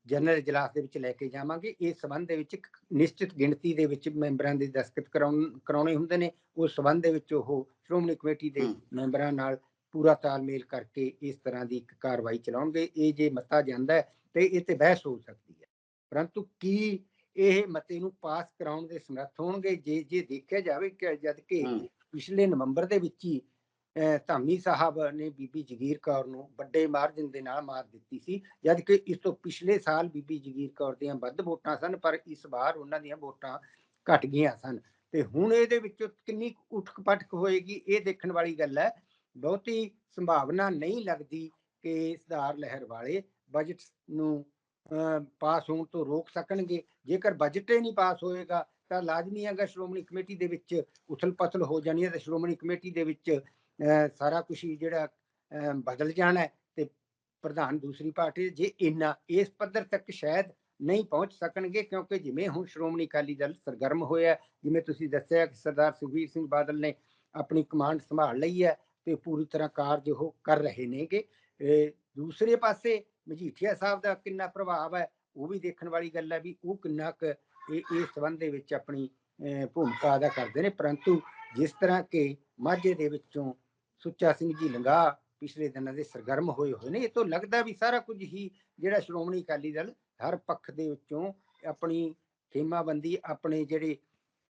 S2: ਜਨਰਲ ਇਜਲਾਸ ਦੇ ਵਿੱਚ ਲੈ ਕੇ ਜਾਵਾਂਗੇ। ਇਸ ਸਬੰਧ ਦੇ ਵਿੱਚ ਇੱਕ ਨਿਸ਼ਚਿਤ ਗਿਣਤੀ ਦੇ ਵਿੱਚ ਮੈਂਬਰਾਂ ਦੇ ਦਸਤਖਤ ਕਰਾਉਣ ਹੁੰਦੇ ਨੇ। ਉਸ ਸਬੰਧ ਦੇ ਵਿੱਚ ਉਹ ਸ਼੍ਰੋਮਣੀ ਕਮੇਟੀ ਦੇ। ਮੈਂਬਰਾਂ ਨਾਲ ਪੂਰਾ ਤਾਲਮੇਲ ਕਰਕੇ ਇਸ ਤਰ੍ਹਾਂ ਦੀ ਇੱਕ ਕਾਰਵਾਈ ਚਲਾਉਣਗੇ। ਇਹ ਜੇ ਮਤਾ ਜਾਂਦਾ ਤੇ ਇਹ ਤੇ ਬਹਿਸ ਹੋ ਸਕਦੀ ਹੈ। ਪਰੰਤੂ ਕੀ ਇਹ ਮਤੇ ਨੂੰ ਪਾਸ ਕਰਾਉਣ ਦੇ ਸਮਰੱਥ ਹੋਣਗੇ। ਜੇ ਜੇ ਦੇਖਿਆ ਜਾਵੇ ਕਿ ਜਦ ਕਿ ਪਿਛਲੇ ਨਵੰਬਰ ਦੇ ਵਿੱਚ ਹੀ ਧਾਮੀ ਸਾਹਿਬ ਨੇ ਬੀਬੀ ਜਗੀਰ ਕੌਰ ਨੂੰ ਵੱਡੇ ਮਾਰਜਨ ਦੇ ਨਾਲ ਮਾਰ ਦਿੱਤੀ ਸੀ। ਜਦ ਕਿ ਇਸ ਤੋਂ ਪਿਛਲੇ ਸਾਲ ਬੀਬੀ ਜਗੀਰ ਕੌਰ ਦੀਆਂ ਵੱਧ ਵੋਟਾਂ ਸਨ ਪਰ ਇਸ ਵਾਰ ਉਹਨਾਂ ਦੀਆਂ ਵੋਟਾਂ ਘਟ ਗਈਆਂ ਸਨ। ਤੇ ਹੁਣ ਇਹਦੇ ਵਿੱਚੋਂ ਕਿੰਨੀ ਕੁ ਉਠਕ ਪਟਕ ਹੋਏਗੀ ਇਹ ਦੇਖਣ ਵਾਲੀ ਗੱਲ ਹੈ। ਬਹੁਤੀ ਸੰਭਾਵਨਾ ਨਹੀਂ ਲੱਗਦੀ ਕਿ ਸੁਧਾਰ ਲਹਿਰ ਵਾਲੇ ਬਜਟ ਨੂੰ ਪਾਸ ਹੋਣ ਤੋਂ ਰੋਕ ਸਕਣਗੇ। ਜੇਕਰ ਬਜਟ ਹੀ ਨਹੀਂ ਪਾਸ ਹੋਏਗਾ, ਤਾਂ ਲਾਜ਼ਮੀ ਹੈਗਾ ਸ਼੍ਰੋਮਣੀ ਕਮੇਟੀ ਦੇ ਵਿੱਚ ਉਥਲ ਪਥਲ ਹੋ ਜਾਣੀ ਹੈ, ਤੇ ਸ਼੍ਰੋਮਣੀ ਕਮੇਟੀ ਦੇ ਵਿੱਚ ਸਾਰਾ ਕੁਝ ਜਿਹੜਾ ਬਦਲ ਜਾਣਾ ਹੈ ਤੇ ਪ੍ਰਧਾਨ ਦੂਸਰੀ ਪਾਰਟੀ ਜੇ ਇੰਨਾ, ਇਸ ਪੱਧਰ ਤੱਕ ਸ਼ਾਇਦ ਨਹੀਂ ਪਹੁੰਚ ਸਕਣਗੇ, ਕਿਉਂਕਿ ਜਿਵੇਂ ਹੁਣ ਸ਼੍ਰੋਮਣੀ ਅਕਾਲੀ ਦਲ ਸਰਗਰਮ ਹੋਇਆ ਜਿਵੇਂ ਤੁਸੀਂ ਦੱਸਿਆ ਕਿ ਸਰਦਾਰ ਸੁਖਬੀਰ ਸਿੰਘ ਬਾਦਲ ਨੇ ਆਪਣੀ ਕਮਾਂਡ ਸੰਭਾਲ ਲਈ ਹੈ ਤੇ ਪੂਰੀ ਤਰ੍ਹਾਂ ਕਾਰਜ ਉਹ ਕਰ ਰਹੇ ਨੇਗੇ। ਦੂਸਰੇ ਪਾਸੇ ਮਜੀਠੀਆ ਸਾਹਿਬ ਦਾ ਕਿੰਨਾ ਪ੍ਰਭਾਵ ਹੈ, ਉਹ ਵੀ ਦੇਖਣ ਵਾਲੀ ਗੱਲ ਹੈ ਵੀ ਉਹ ਕਿੰਨਾ ਕੁ ਇਹ, ਇਸ ਸੰਬੰਧ ਦੇ ਵਿੱਚ ਆਪਣੀ ਭੂਮਿਕਾ ਅਦਾ ਕਰਦੇ ਨੇ, ਪਰੰਤੂ ਜਿਸ ਤਰ੍ਹਾਂ ਕਿ ਮਾਝੇ ਦੇ ਵਿੱਚੋਂ ਸੁੱਚਾ ਸਿੰਘ ਜੀ ਲੰਗਾ ਪਿਛਲੇ ਦਿਨਾਂ ਦੇ ਸਰਗਰਮ ਹੋਏ ਹੋਏ ਨੇ, ਇਹ ਤੋਂ ਲੱਗਦਾ ਵੀ ਸਾਰਾ ਕੁਝ ਹੀ ਜਿਹੜਾ ਸ਼੍ਰੋਮਣੀ ਅਕਾਲੀ ਦਲ ਹਰ ਪੱਖ ਦੇ ਵਿੱਚੋਂ ਆਪਣੀ ਖੇਮਾਬੰਦੀ, ਆਪਣੇ ਜਿਹੜੇ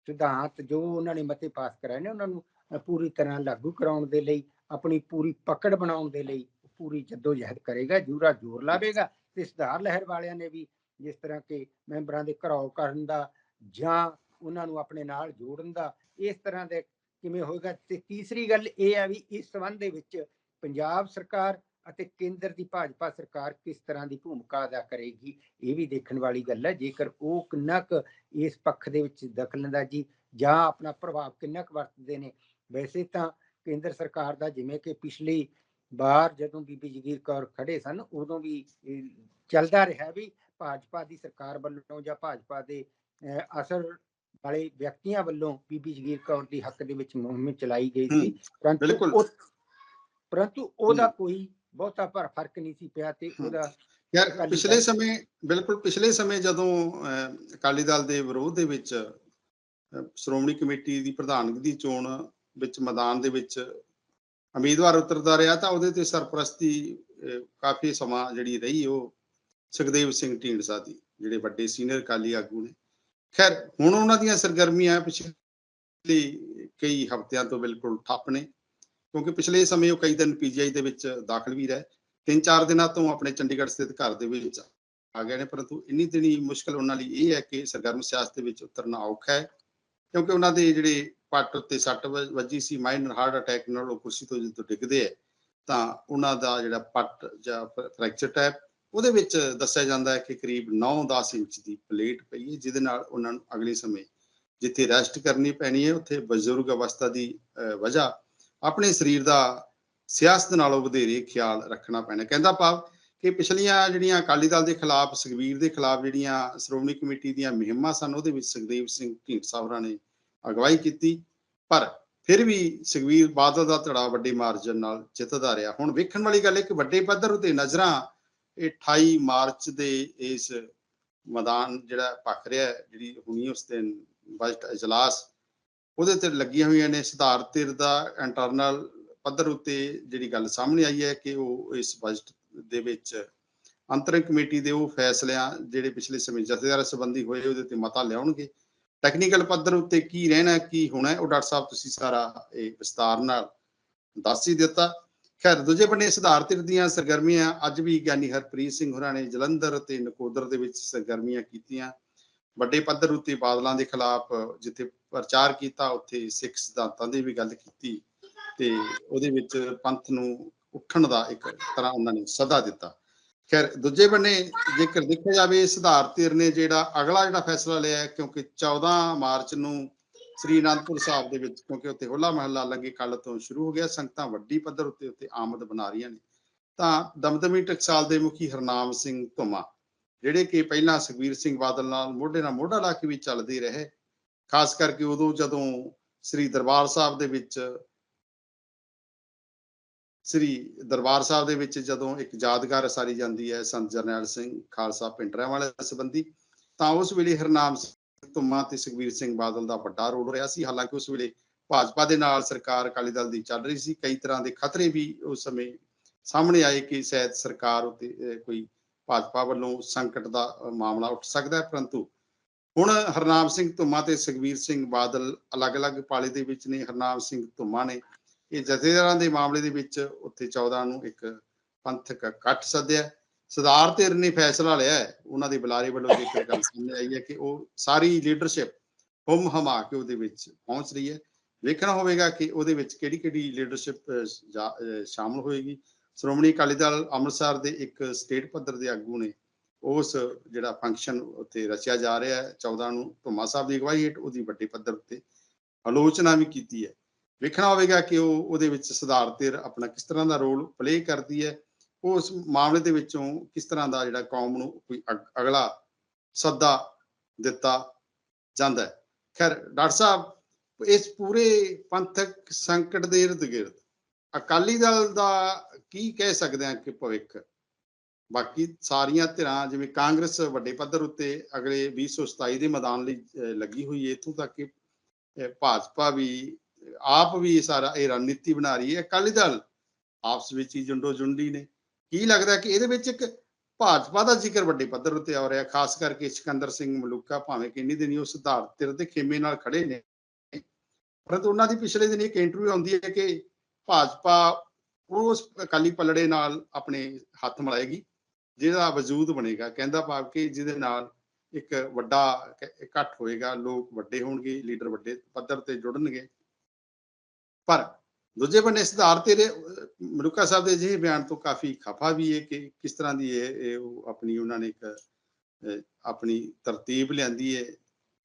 S2: ਸਿਧਾਂਤ ਜੋ ਉਹਨਾਂ ਨੇ ਮਤੇ ਪਾਸ ਕਰਾਏ ਨੇ, ਉਹਨਾਂ ਨੂੰ ਪੂਰੀ ਤਰ੍ਹਾਂ ਲਾਗੂ ਕਰਾਉਣ ਦੇ ਲਈ, ਆਪਣੀ ਪੂਰੀ ਪਕੜ ਬਣਾਉਣ ਦੇ ਲਈ ਪੂਰੀ ਜਹਿਦ ਕਰੇਗਾ, ਜੂਰਾ ਜ਼ੋਰ ਲਾਵੇਗਾ ਤੇ ਸੁਧਾਰ ਲਹਿਰ ਵਾਲਿਆਂ ਨੇ ਵੀ ਜਿਸ ਤਰ੍ਹਾਂ ਕਿ ਮੈਂਬਰਾਂ ਦੇ ਘਰਾਓ ਕਰਨ ਦਾ ਜਾਂ ਉਹਨਾਂ ਨੂੰ ਆਪਣੇ ਨਾਲ ਜੋੜਨ ਦਾ, ਇਸ ਤਰ੍ਹਾਂ ਦੇ ਕਿਵੇਂ ਹੋਏਗਾ? ਤੇ ਤੀਸਰੀ ਗੱਲ ਇਹ ਹੈ ਵੀ ਇਸ ਸੰਬੰਧ ਦੇ ਵਿੱਚ ਪੰਜਾਬ ਸਰਕਾਰ ਅਤੇ ਕੇਂਦਰ ਦੀ ਭਾਜਪਾ ਸਰਕਾਰ ਕਿਸ ਤਰ੍ਹਾਂ ਦੀ ਭੂਮਿਕਾ ਅਦਾ ਕਰੇਗੀ, ਇਹ ਵੀ ਦੇਖਣ ਵਾਲੀ ਗੱਲ ਹੈ। ਜੇਕਰ ਉਹ ਕਿੰਨਾ ਕੁ ਇਸ ਪੱਖ ਦੇ ਵਿੱਚ ਦਖਲਅੰਦਾਜ਼ੀ ਜਾਂ ਆਪਣਾ ਪ੍ਰਭਾਵ ਕਿੰਨਾ ਕੁ ਵਰਤਦੇ ਨੇ, ਵੈਸੇ ਤਾਂ ਕੇਂਦਰ ਸਰਕਾਰ ਦਾ ਜਿਵੇਂ ਕਿ ਪਿਛਲੀ ਵਾਰ ਜਦੋਂ ਬੀਬੀ ਜਗੀਰ ਕੌਰ ਖੜੇ ਸਨ ਉਦੋਂ ਵੀ ਚੱਲਦਾ ਰਿਹਾ ਵੀ ਭਾਜਪਾ ਦੀ ਸਰਕਾਰ ਵੱਲੋਂ ਜਾਂ ਭਾਜਪਾ ਦੇ ਅਸਰ ਵਾਲੇ ਵਿਅਕਤੀਆਂ ਵੱਲੋਂ ਬੀਬੀ ਜਗੀਰ ਕੌਰ ਦੀ ਹੱਕ ਦੇ ਵਿੱਚ ਮੁਹਿੰਮ ਚਲਾਈ ਗਈ ਸੀ ਪਰੰਤੂ ਪਰੰਤੂ ਉਹਦਾ। ਕੋਈ ਬਹੁਤਾ ਪਰ ਫ਼ਰਕ ਨਹੀਂ ਸੀ ਪਿਆ ਤੇ। ਉਹਦਾ
S1: ਯਾਰ ਪਿਛਲੇ ਸਮੇਂ ਬਿਲਕੁਲ ਪਿਛਲੇ ਸਮੇਂ ਜਦੋਂ ਅਕਾਲੀ ਦਲ ਦੇ ਵਿਰੋਧ ਦੇ ਵਿੱਚ ਸ਼੍ਰੋਮਣੀ ਕਮੇਟੀ ਦੀ ਪ੍ਰਧਾਨਗੀ ਦੀ ਚੋਣ ਵਿੱਚ ਮੈਦਾਨ ਦੇ ਵਿੱਚ ਉਮੀਦਵਾਰ ਉਤਰਦਾ ਰਿਹਾ ਤਾਂ ਉਹਦੇ ਤੇ ਸਰਪ੍ਰਸਤੀ ਕਾਫੀ ਸਮਾਂ ਜਿਹੜੀ ਰਹੀ ਉਹ ਸੁਖਦੇਵ ਸਿੰਘ ਢੀਂਡਸਾ ਦੀ, ਜਿਹੜੇ ਵੱਡੇ ਸੀਨੀਅਰ ਅਕਾਲੀ ਆਗੂ ਨੇ। ਖੈਰ, ਹੁਣ ਉਹਨਾਂ ਦੀਆਂ ਸਰਗਰਮੀਆਂ ਪਿਛਲੇ ਕਈ ਹਫ਼ਤਿਆਂ ਤੋਂ ਬਿਲਕੁਲ ਠੱਪ ਨੇ, ਕਿਉਂਕਿ ਪਿਛਲੇ ਸਮੇਂ ਉਹ ਕਈ ਦਿਨ ਪੀਜੀਆਈ ਦੇ ਵਿੱਚ ਦਾਖਲ ਵੀ ਰਹੇ ਤਿੰਨ ਚਾਰ ਦਿਨਾਂ ਤੋਂ ਆਪਣੇ ਚੰਡੀਗੜ੍ਹ ਸਥਿਤ ਘਰ ਦੇ ਵਿੱਚ ਆ ਗਏ ਨੇ, ਪਰੰਤੂ ਇੰਨੀ ਦਿਨੀ ਮੁਸ਼ਕਲ ਉਹਨਾਂ ਲਈ ਇਹ ਹੈ ਕਿ ਸਰਗਰਮ ਸਿਆਸਤ ਦੇ ਵਿੱਚ ਉਤਰਨਾ ਔਖਾ ਹੈ, ਕਿਉਂਕਿ ਉਹਨਾਂ ਦੇ ਜਿਹੜੇ ਪੱਟ ਉੱਤੇ ਸੱਟ ਵੱਜੀ ਸੀ, ਮਾਈਨਰ ਹਾਰਟ ਅਟੈਕ ਨਾਲ ਉਹ ਕੁਰਸੀ ਤੋਂ ਜਦੋਂ ਡਿੱਗਦੇ ਹੈ ਤਾਂ ਉਹਨਾਂ ਦਾ ਜਿਹੜਾ ਪੱਟ ਜਾਂ ਫ੍ਰੈਕਚਰ ਟੈਪ, ਉਹਦੇ ਵਿੱਚ ਦੱਸਿਆ ਜਾਂਦਾ ਹੈ ਕਿ ਕਰੀਬ 9-10 ਇੰਚ ਦੀ ਪਲੇਟ ਪਈ ਹੈ, ਜਿਹਦੇ ਨਾਲ ਉਹਨਾਂ ਨੂੰ ਅਗਲੇ ਸਮੇਂ ਜਿੱਥੇ ਰੈਸਟ ਕਰਨੀ ਪੈਣੀ ਹੈ, ਉੱਥੇ ਬਜ਼ੁਰਗ ਅਵਸਥਾ ਦੀ ਵਜ੍ਹਾ ਆਪਣੇ ਸਰੀਰ ਦਾ ਸਿਆਸਤ ਨਾਲੋਂ ਵਧੇਰੇ ਖਿਆਲ ਰੱਖਣਾ ਪੈਣਾ ਕਹਿੰਦਾ ਭਾਵ ਕਿ ਪਿਛਲੀਆਂ ਜਿਹੜੀਆਂ ਅਕਾਲੀ ਦਲ ਦੇ ਖਿਲਾਫ, ਸੁਖਬੀਰ ਦੇ ਖਿਲਾਫ ਜਿਹੜੀਆਂ ਸ਼੍ਰੋਮਣੀ ਕਮੇਟੀ ਦੀਆਂ ਮੁਹਿੰਮਾਂ ਸਨ, ਉਹਦੇ ਵਿੱਚ ਸੁਖਦੇਵ ਸਿੰਘ ਢੀਂਡਸਾ ਹੋਰਾਂ ਨੇ ਅਗਵਾਈ ਕੀਤੀ, ਪਰ ਫਿਰ ਵੀ ਸੁਖਬੀਰ ਬਾਦਲ ਦਾ ਧੜਾ ਵੱਡੇ ਮਾਰਜਨ ਨਾਲ ਜਿੱਤਦਾ ਰਿਹਾ। ਹੁਣ ਵੇਖਣ ਵਾਲੀ ਗੱਲ ਹੈ ਕਿ ਵੱਡੇ ਪੱਧਰ ਉਤੇ ਨਜ਼ਰਾਂ ਇਹ 28 ਮਾਰਚ ਦੇ ਇਸ ਮੈਦਾਨ ਜਿਹੜਾ ਭਖ ਰਿਹਾ ਜਿਹੜੀ ਹੁਣੀ ਉਸ ਦਿਨ ਬਜਟ ਇਜਲਾਸ, ਉਹਦੇ ਤੇ ਲੱਗੀਆਂ ਹੋਈਆਂ ਨੇ। ਸੁਧਾਰ ਧਿਰ ਦਾ ਇੰਟਰਨਲ ਪੱਧਰ ਉਤੇ ਜਿਹੜੀ ਗੱਲ ਸਾਹਮਣੇ ਆਈ ਹੈ ਕਿ ਉਹ ਇਸ ਬਜਟ ਦੇ ਵਿੱਚ ਅੰਤਰਿਮ ਕਮੇਟੀ ਦੇ ਉਹ ਫੈਸਲਿਆਂ ਜਿਹੜੇ ਪਿਛਲੇ ਸਮੇਂ ਜਥੇਦਾਰ ਸੰਬੰਧੀ ਹੋਏ, ਉਹਦੇ ਤੇ ਮਤਾ ਲਿਆਉਣਗੇ। ਟੈਕਨੀਕਲ ਪੱਧਰ ਉੱਤੇ ਕੀ ਰਹਿਣਾ, ਕੀ ਹੋਣਾ, ਉਹ ਡਾਕਟਰ ਸਾਹਿਬ ਤੁਸੀਂ ਸਾਰਾ ਇਹ ਵਿਸਤਾਰ ਨਾਲ ਦੱਸ ਹੀ ਦਿੱਤਾ। ਖੈਰ, ਦੂਜੇ ਬੰਨੇ ਸੁਧਾਰ ਦੀਆਂ ਸਰਗਰਮੀਆਂ, ਅੱਜ ਵੀ ਗਿਆਨੀ ਹਰਪ੍ਰੀਤ ਸਿੰਘ ਹੋਰਾਂ ਨੇ ਜਲੰਧਰ ਤੇ ਨਕੋਦਰ ਦੇ ਵਿੱਚ ਸਰਗਰਮੀਆਂ ਕੀਤੀਆਂ। ਵੱਡੇ ਪੱਧਰ ਉੱਤੇ ਬਾਦਲਾਂ ਦੇ ਖਿਲਾਫ ਜਿੱਥੇ ਪ੍ਰਚਾਰ ਕੀਤਾ, ਉੱਥੇ ਸਿੱਖ ਸਿਧਾਂਤਾਂ ਦੀ ਵੀ ਗੱਲ ਕੀਤੀ ਤੇ ਉਹਦੇ ਵਿੱਚ ਪੰਥ ਨੂੰ ਉੱਠਣ ਦਾ ਇੱਕ ਤਰ੍ਹਾਂ ਉਹਨਾਂ ਨੇ ਸੱਦਾ ਦਿੱਤਾ। ਖੈਰ, ਦੂਜੇ ਬੰਨੇ ਜੇਕਰ ਦੇਖਿਆ ਜਾਵੇ ਸੁਧਾਰ ਧਿਰ ਨੇ ਜਿਹੜਾ ਅਗਲਾ ਜਿਹੜਾ ਫੈਸਲਾ ਲਿਆ ਕਿਉਂਕਿ 14 ਮਾਰਚ ਨੂੰ ਸ੍ਰੀ ਅਨੰਦਪੁਰ ਸਾਹਿਬ ਦੇ ਵਿੱਚ, ਕਿਉਂਕਿ ਉੱਥੇ ਹੋਲਾ ਮਹੱਲਾ ਲੰਗੇ ਕੱਲ ਤੋਂ ਸ਼ੁਰੂ ਹੋ ਗਿਆ, ਸੰਗਤਾਂ ਵੱਡੀ ਪੱਧਰ ਉੱਤੇ ਉੱਤੇ ਆਮਦ ਬਣਾ ਰਹੀਆਂ ਨੇ। ਤਾਂ ਦਮਦਮੀ ਟਕਸਾਲ ਦੇ ਮੁਖੀ ਹਰਨਾਮ ਸਿੰਘ ਧੁਮਾ, ਜਿਹੜੇ ਕਿ ਪਹਿਲਾਂ ਸੁਖਬੀਰ ਸਿੰਘ ਬਾਦਲ ਨਾਲ ਮੋਢੇ ਨਾਲ ਮੋਢਾ ਲਾ ਕੇ ਵੀ ਚੱਲਦੇ ਰਹੇ, ਖਾਸ ਕਰਕੇ ਉਦੋਂ ਜਦੋਂ ਸ੍ਰੀ ਦਰਬਾਰ ਸਾਹਿਬ ਦੇ ਵਿੱਚ ਸ੍ਰੀ ਦਰਬਾਰ ਸਾਹਿਬ ਦੇ ਵਿੱਚ ਜਦੋਂ ਇੱਕ ਯਾਦਗਾਰ ਸਾਰੀ ਜਾਂਦੀ ਹੈ ਸੰਤ ਜਰਨੈਲ ਸਿੰਘ ਖਾਲਸਾ ਪਿੰਡਰਾਂ ਵਾਲੇ ਸੰਬੰਧੀ, ਤਾਂ ਉਸ ਵੇਲੇ ਹਰਨਾਮ ਸਿੰਘ ਧੁੰਮਾ ਤੇ ਸੁਖਬੀਰ ਸਿੰਘ ਬਾਦਲ ਦਾ ਵੱਡਾ ਰੋਲ ਰਿਹਾ ਸੀ। ਹਾਲਾਂਕਿ ਉਸ ਵੇਲੇ ਭਾਜਪਾ ਦੇ ਨਾਲ ਸਰਕਾਰ ਅਕਾਲੀ ਦਲ ਦੀ ਚੱਲ ਰਹੀ ਸੀ। ਕਈ ਤਰ੍ਹਾਂ ਦੇ ਖਤਰੇ ਵੀ ਉਸ ਸਮੇਂ ਸਾਹਮਣੇ ਆਏ ਕਿ ਸ਼ਾਇਦ ਸਰਕਾਰ ਉਤੇ ਕੋਈ ਭਾਜਪਾ ਵੱਲੋਂ ਸੰਕਟ ਦਾ ਮਾਮਲਾ ਉੱਠ ਸਕਦਾ ਹੈ। ਪਰੰਤੂ ਹੁਣ ਹਰਨਾਮ ਸਿੰਘ ਧੁੰਮਾ ਤੇ ਸੁਖਬੀਰ ਸਿੰਘ ਬਾਦਲ ਅਲੱਗ-ਅਲੱਗ ਪਾਲੇ ਦੇ ਵਿੱਚ ਨੇ। ਹਰਨਾਮ ਸਿੰਘ ਧੁੰਮਾ ਨੇ ਇਹ ਜਥੇਦਾਰਾਂ ਦੇ ਮਾਮਲੇ ਦੇ ਵਿੱਚ ਉੱਥੇ 14 ਨੂੰ ਇੱਕ ਪੰਥਕ ਇਕੱਠ ਸੱਦਿਆ ਸਰਦਾਰ ਧਿਰ ਨੇ ਫੈਸਲਾ ਲਿਆ ਹੈ, ਉਹਨਾਂ ਦੇ ਬੁਲਾਰੇ ਵੱਲੋਂ ਜੇਕਰ ਗੱਲ ਸਾਹਮਣੇ ਆਈ ਹੈ ਕਿ ਉਹ ਸਾਰੀ ਲੀਡਰਸ਼ਿਪ ਹੁਮ ਹਮਾ ਕੇ ਉਹਦੇ ਵਿੱਚ ਪਹੁੰਚ ਰਹੀ ਹੈ। ਵੇਖਣਾ ਹੋਵੇਗਾ ਕਿ ਉਹਦੇ ਵਿੱਚ ਕਿਹੜੀ ਕਿਹੜੀ ਲੀਡਰਸ਼ਿਪ ਸ਼ਾਮਲ ਹੋਏਗੀ। ਸ਼੍ਰੋਮਣੀ ਅਕਾਲੀ ਦਲ ਅੰਮ੍ਰਿਤਸਰ ਦੇ ਇੱਕ ਸਟੇਟ ਪੱਧਰ ਦੇ ਆਗੂ ਨੇ। ਉਸ ਜਿਹੜਾ ਫੰਕਸ਼ਨ ਉੱਤੇ ਰਚਿਆ ਜਾ ਰਿਹਾ ਹੈ 14 ਨੂੰ ਧੁਮਾ ਸਾਹਿਬ ਦੀ ਅਗਵਾਈ ਹੇਠ ਉਹਦੀ ਵੱਡੇ ਪੱਧਰ ਉੱਤੇ ਆਲੋਚਨਾ ਵੀ ਕੀਤੀ ਹੈ। ਵੇਖਣਾ ਹੋਵੇਗਾ ਕਿ ਉਹ ਉਹਦੇ ਵਿੱਚ ਸੁਧਾਰ ਧਿਰ ਆਪਣਾ ਕਿਸ ਤਰ੍ਹਾਂ ਦਾ ਰੋਲ ਪਲੇ ਕਰਦੀ ਹੈ ਉਸ ਮਾਮਲੇ ਦੇ ਵਿੱਚੋਂ ਕਿਸ ਤਰ੍ਹਾਂ ਦਾ ਜਿਹੜਾ ਕੌਮ ਨੂੰ ਕੋਈ ਅਗਲਾ ਸੱਦਾ ਦਿੱਤਾ ਜਾਂਦਾ ਹੈ। ਖੈਰ ਡਾਕਟਰ ਸਾਹਿਬ ਇਸ ਪੂਰੇ ਪੰਥਕ ਸੰਕਟ ਦੇ ਇਰਦ ਗਿਰਦ ਅਕਾਲੀ ਦਲ ਦਾ ਕੀ ਕਹਿ ਸਕਦੇ ਹਾਂ ਕਿ ਭਵਿੱਖ? ਬਾਕੀ ਸਾਰੀਆਂ ਧਿਰਾਂ ਜਿਵੇਂ ਕਾਂਗਰਸ ਵੱਡੇ ਪੱਧਰ ਉੱਤੇ ਅਗਲੇ 2027 ਦੇ ਮੈਦਾਨ ਲਈ ਅਹ, ਲੱਗੀ ਹੋਈ ਹੈ ਇਥੋਂ ਤੱਕ ਕਿ ਭਾਜਪਾ ਵੀ ਆਪ ਵੀ ਸਾਰਾ ਇਹ ਰਣਨੀਤੀ ਬਣਾ ਰਹੀ ਹੈ। ਅਕਾਲੀ ਦਲ ਆਪਸ ਵਿੱਚ ਹੀ ਜੁੰਡੋ ਜੁੰਡੀ ਨੇ। ਕੀ ਲੱਗਦਾ ਕਿ ਇਹਦੇ ਵਿੱਚ ਇੱਕ ਭਾਜਪਾ ਦਾ ਜ਼ਿਕਰ ਵੱਡੇ ਪੱਧਰ ਉੱਤੇ ਆ ਰਿਹਾ ਖਾਸ ਕਰਕੇ ਸਿਕੰਦਰ ਸਿੰਘ ਮਲੂਕਾ ਭਾਵੇਂ ਕਿ ਇੰਨੀ ਦਿਨੀ ਉਹ ਸਿਧਾਰਥ ਧਿਰ ਦੇ ਖੇਮੇ ਨਾਲ ਖੜੇ ਨੇ। ਪਰੰਤੂ ਉਹਨਾਂ ਦੀ ਪਿਛਲੇ ਦਿਨ ਇੱਕ ਇੰਟਰਵਿਊ ਆਉਂਦੀ ਹੈ ਕਿ ਭਾਜਪਾ ਉਸ ਅਕਾਲੀ ਪਲੜੇ ਨਾਲ ਆਪਣੇ ਹੱਥ ਮਿਲਾਏਗੀ, ਜਿਹਦਾ ਵਜੂਦ ਬਣੇਗਾ। ਕਹਿੰਦਾ ਭਾਵ ਕਿ ਜਿਹਦੇ ਨਾਲ ਇੱਕ ਵੱਡਾ ਇਕੱਠ ਹੋਏਗਾ, ਲੋਕ ਵੱਡੇ ਹੋਣਗੇ, ਲੀਡਰ ਵੱਡੇ ਪੱਧਰ ਤੇ ਜੁੜਨਗੇ। ਪਰ ਦੂਜੇ ਬੰਨੇ ਸੁਧਾਰ ਤੇਰੇ ਮਲੂਕਾ ਸਾਹਿਬ ਦੇ ਜਿਹੇ ਬਿਆਨ ਤੋਂ ਕਾਫੀ ਖਫਾ ਵੀ ਹੈ ਕਿ ਕਿਸ ਤਰ੍ਹਾਂ ਦੀ ਇਹ ਆਪਣੀ ਉਹਨਾਂ ਨੇ ਇੱਕ ਆਪਣੀ ਤਰਤੀਬ ਲਿਆਂਦੀ ਹੈ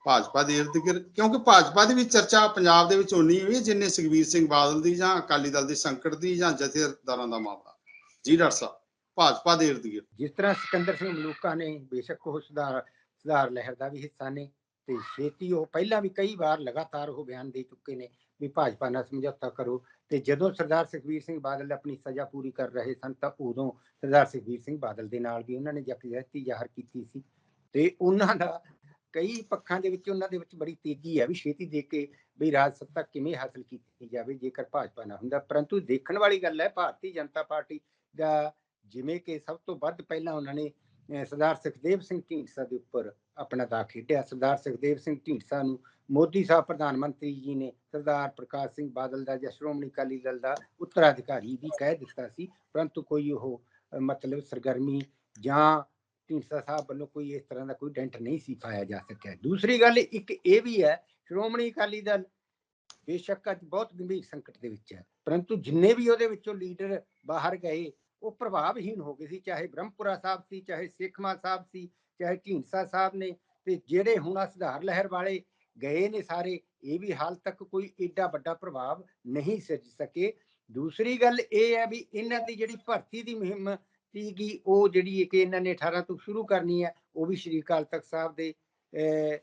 S1: ਭਾਜਪਾ ਦੇ ਇਰਦ ਗਿਰਦ। ਕਿਉਂਕਿ ਭਾਜਪਾ ਦੀ ਵੀ ਚਰਚਾ ਪੰਜਾਬ ਦੇ ਵਿੱਚ ਉਨੀ ਹੋਈ ਜਿੰਨੇ ਸੁਖਬੀਰ ਸਿੰਘ ਬਾਦਲ ਦੀ ਜਾਂ ਅਕਾਲੀ ਦਲ ਦੇ ਸੰਕਟ ਦੀ ਜਾਂ ਜਥੇਦਾਰਾਂ ਦਾ ਮਾਮਲਾ। ਜੀ ਡਾਕਟਰ ਸਾਹਿਬ, ਭਾਜਪਾ ਦੇ ਇਰਦ ਗਿਰਦ।
S2: ਜਿਸ ਤਰ੍ਹਾਂ ਸਿਕੰਦਰ ਸਿੰਘ ਮਲੂਕਾ ਨੇ ਬੇਸ਼ੱਕ ਉਹ ਸੁਧਾਰ ਸੁਧਾਰ ਲਹਿਰ ਦਾ ਵੀ ਹਿੱਸਾ ਨੇ, ਤੇ ਛੇਤੀ ਉਹ ਪਹਿਲਾਂ ਵੀ ਕਈ ਵਾਰ ਲਗਾਤਾਰ ਉਹ ਬਿਆਨ ਦੇ ਚੁੱਕੇ ਨੇ। ਵੀ ਭਾਜਪਾ ਨਾਲ ਸਮਝੌਤਾ ਕਰੋ ਤੇ ਜਦੋਂ ਸਰਦਾਰ ਸੁਖਬੀਰ ਸਿੰਘ ਬਾਦਲ ਆਪਣੀ ਸਜ਼ਾ ਪੂਰੀ ਕਰ ਰਹੇ ਸਨ ਤਾਂ ਉਦੋਂ ਸਰਦਾਰ ਸੁਖਬੀਰ ਸਿੰਘ ਬਾਦਲ ਦੇ ਨਾਲ ਵੀ ਉਹਨਾਂ ਨੇ ਯਕਜਹਿਤੀ ਜ਼ਾਹਰ ਕੀਤੀ ਸੀ ਤੇ ਉਹਨਾਂ ਦਾ ਕਈ ਪੱਖਾਂ ਦੇ ਵਿੱਚ ਉਹਨਾਂ ਦੇ ਵਿੱਚ ਬੜੀ ਤੇਜ਼ੀ ਹੈ ਵੀ ਛੇਤੀ ਦੇ ਕੇ ਵੀ ਰਾਜ ਸੱਤਾ ਕਿਵੇਂ ਹਾਸਲ ਕੀਤੀ ਜਾਵੇ ਜੇਕਰ ਭਾਜਪਾ ਨਾ ਹੁੰਦਾ। ਪਰੰਤੂ ਦੇਖਣ ਵਾਲੀ ਗੱਲ ਹੈ ਭਾਰਤੀ ਜਨਤਾ ਪਾਰਟੀ ਦਾ ਜਿਵੇਂ ਕਿ ਸਭ ਤੋਂ ਵੱਧ ਪਹਿਲਾਂ ਉਹਨਾਂ ਨੇ ਸਰਦਾਰ ਸੁਖਦੇਵ ਸਿੰਘ ਢੀਂਡਸਾ ਦੇ ਉੱਪਰ ਆਪਣਾ ਦਾ ਖੇਡਿਆ। ਸਰਦਾਰ ਸੁਖਦੇਵ ਸਿੰਘ ਢੀਂਡਸਾ ਨੂੰ ਮੋਦੀ ਸਾਹਿਬ, ਪ੍ਰਧਾਨ ਮੰਤਰੀ ਜੀ ਨੇ ਸਰਦਾਰ ਪ੍ਰਕਾਸ਼ ਸਿੰਘ ਬਾਦਲ ਦਾ ਜਾਂ ਸ਼੍ਰੋਮਣੀ ਅਕਾਲੀ ਦਲ ਦਾ ਉੱਤਰਾਧਿਕਾਰੀ ਵੀ ਕਹਿ ਦਿੱਤਾ ਸੀ, ਪਰੰਤੂ ਕੋਈ ਉਹ ਮਤਲਬ ਸਰਗਰਮੀ ਜਾਂ ਢੀਂਡਸਾ ਸਾਹਿਬ ਵੱਲੋਂ ਕੋਈ ਇਸ ਤਰ੍ਹਾਂ ਦਾ ਕੋਈ ਡੈਂਟ ਨਹੀਂ ਸੀ ਪਾਇਆ ਜਾ ਸਕਿਆ। ਦੂਸਰੀ ਗੱਲ ਇੱਕ ਇਹ ਵੀ ਹੈ, ਸ਼੍ਰੋਮਣੀ ਅਕਾਲੀ ਦਲ ਬੇਸ਼ੱਕ ਅੱਜ ਬਹੁਤ ਗੰਭੀਰ ਸੰਕਟ ਦੇ ਵਿੱਚ ਹੈ, ਪਰੰਤੂ ਜਿੰਨੇ ਵੀ ਉਹਦੇ ਵਿੱਚੋਂ ਲੀਡਰ ਬਾਹਰ ਗਏ, ਉਹ ਪ੍ਰਭਾਵਹੀਨ ਹੋ ਗਏ ਸੀ, ਚਾਹੇ ਬ੍ਰਹਮਪੁਰਾ ਸਾਹਿਬ ਸੀ, ਚਾਹੇ ਸੇਖਮਾ ਸਾਹਿਬ ਸੀ, ਚਾਹੇ ਢੀਂਡਸਾ ਸਾਹਿਬ ਨੇ, ਤੇ ਜਿਹੜੇ ਹੁਣ ਸੁਧਾਰ ਲਹਿਰ ਵਾਲੇ ਗਏ ਨੇ ਸਾਰੇ ਇਹ ਵੀ ਹਾਲ ਤੱਕ ਕੋਈ ਏਡਾ ਵੱਡਾ ਪ੍ਰਭਾਵ ਨਹੀਂ ਸਿਰਜ ਸਕੇ। ਦੂਸਰੀ ਗੱਲ ਇਹ ਹੈ ਵੀ ਇਹਨਾਂ ਦੀ ਜਿਹੜੀ ਭਰਤੀ ਦੀ ਮੁਹਿੰਮ ਸੀਗੀ ਉਹ ਜਿਹੜੀ ਹੈ ਕਿ ਇਹਨਾਂ ਨੇ 18 ਤੋਂ ਸ਼ੁਰੂ ਕਰਨੀ ਹੈ ਉਹ ਵੀ ਸ਼੍ਰੀ ਅਕਾਲ ਤਖਤ ਸਾਹਿਬ ਦੇ ਅਹ,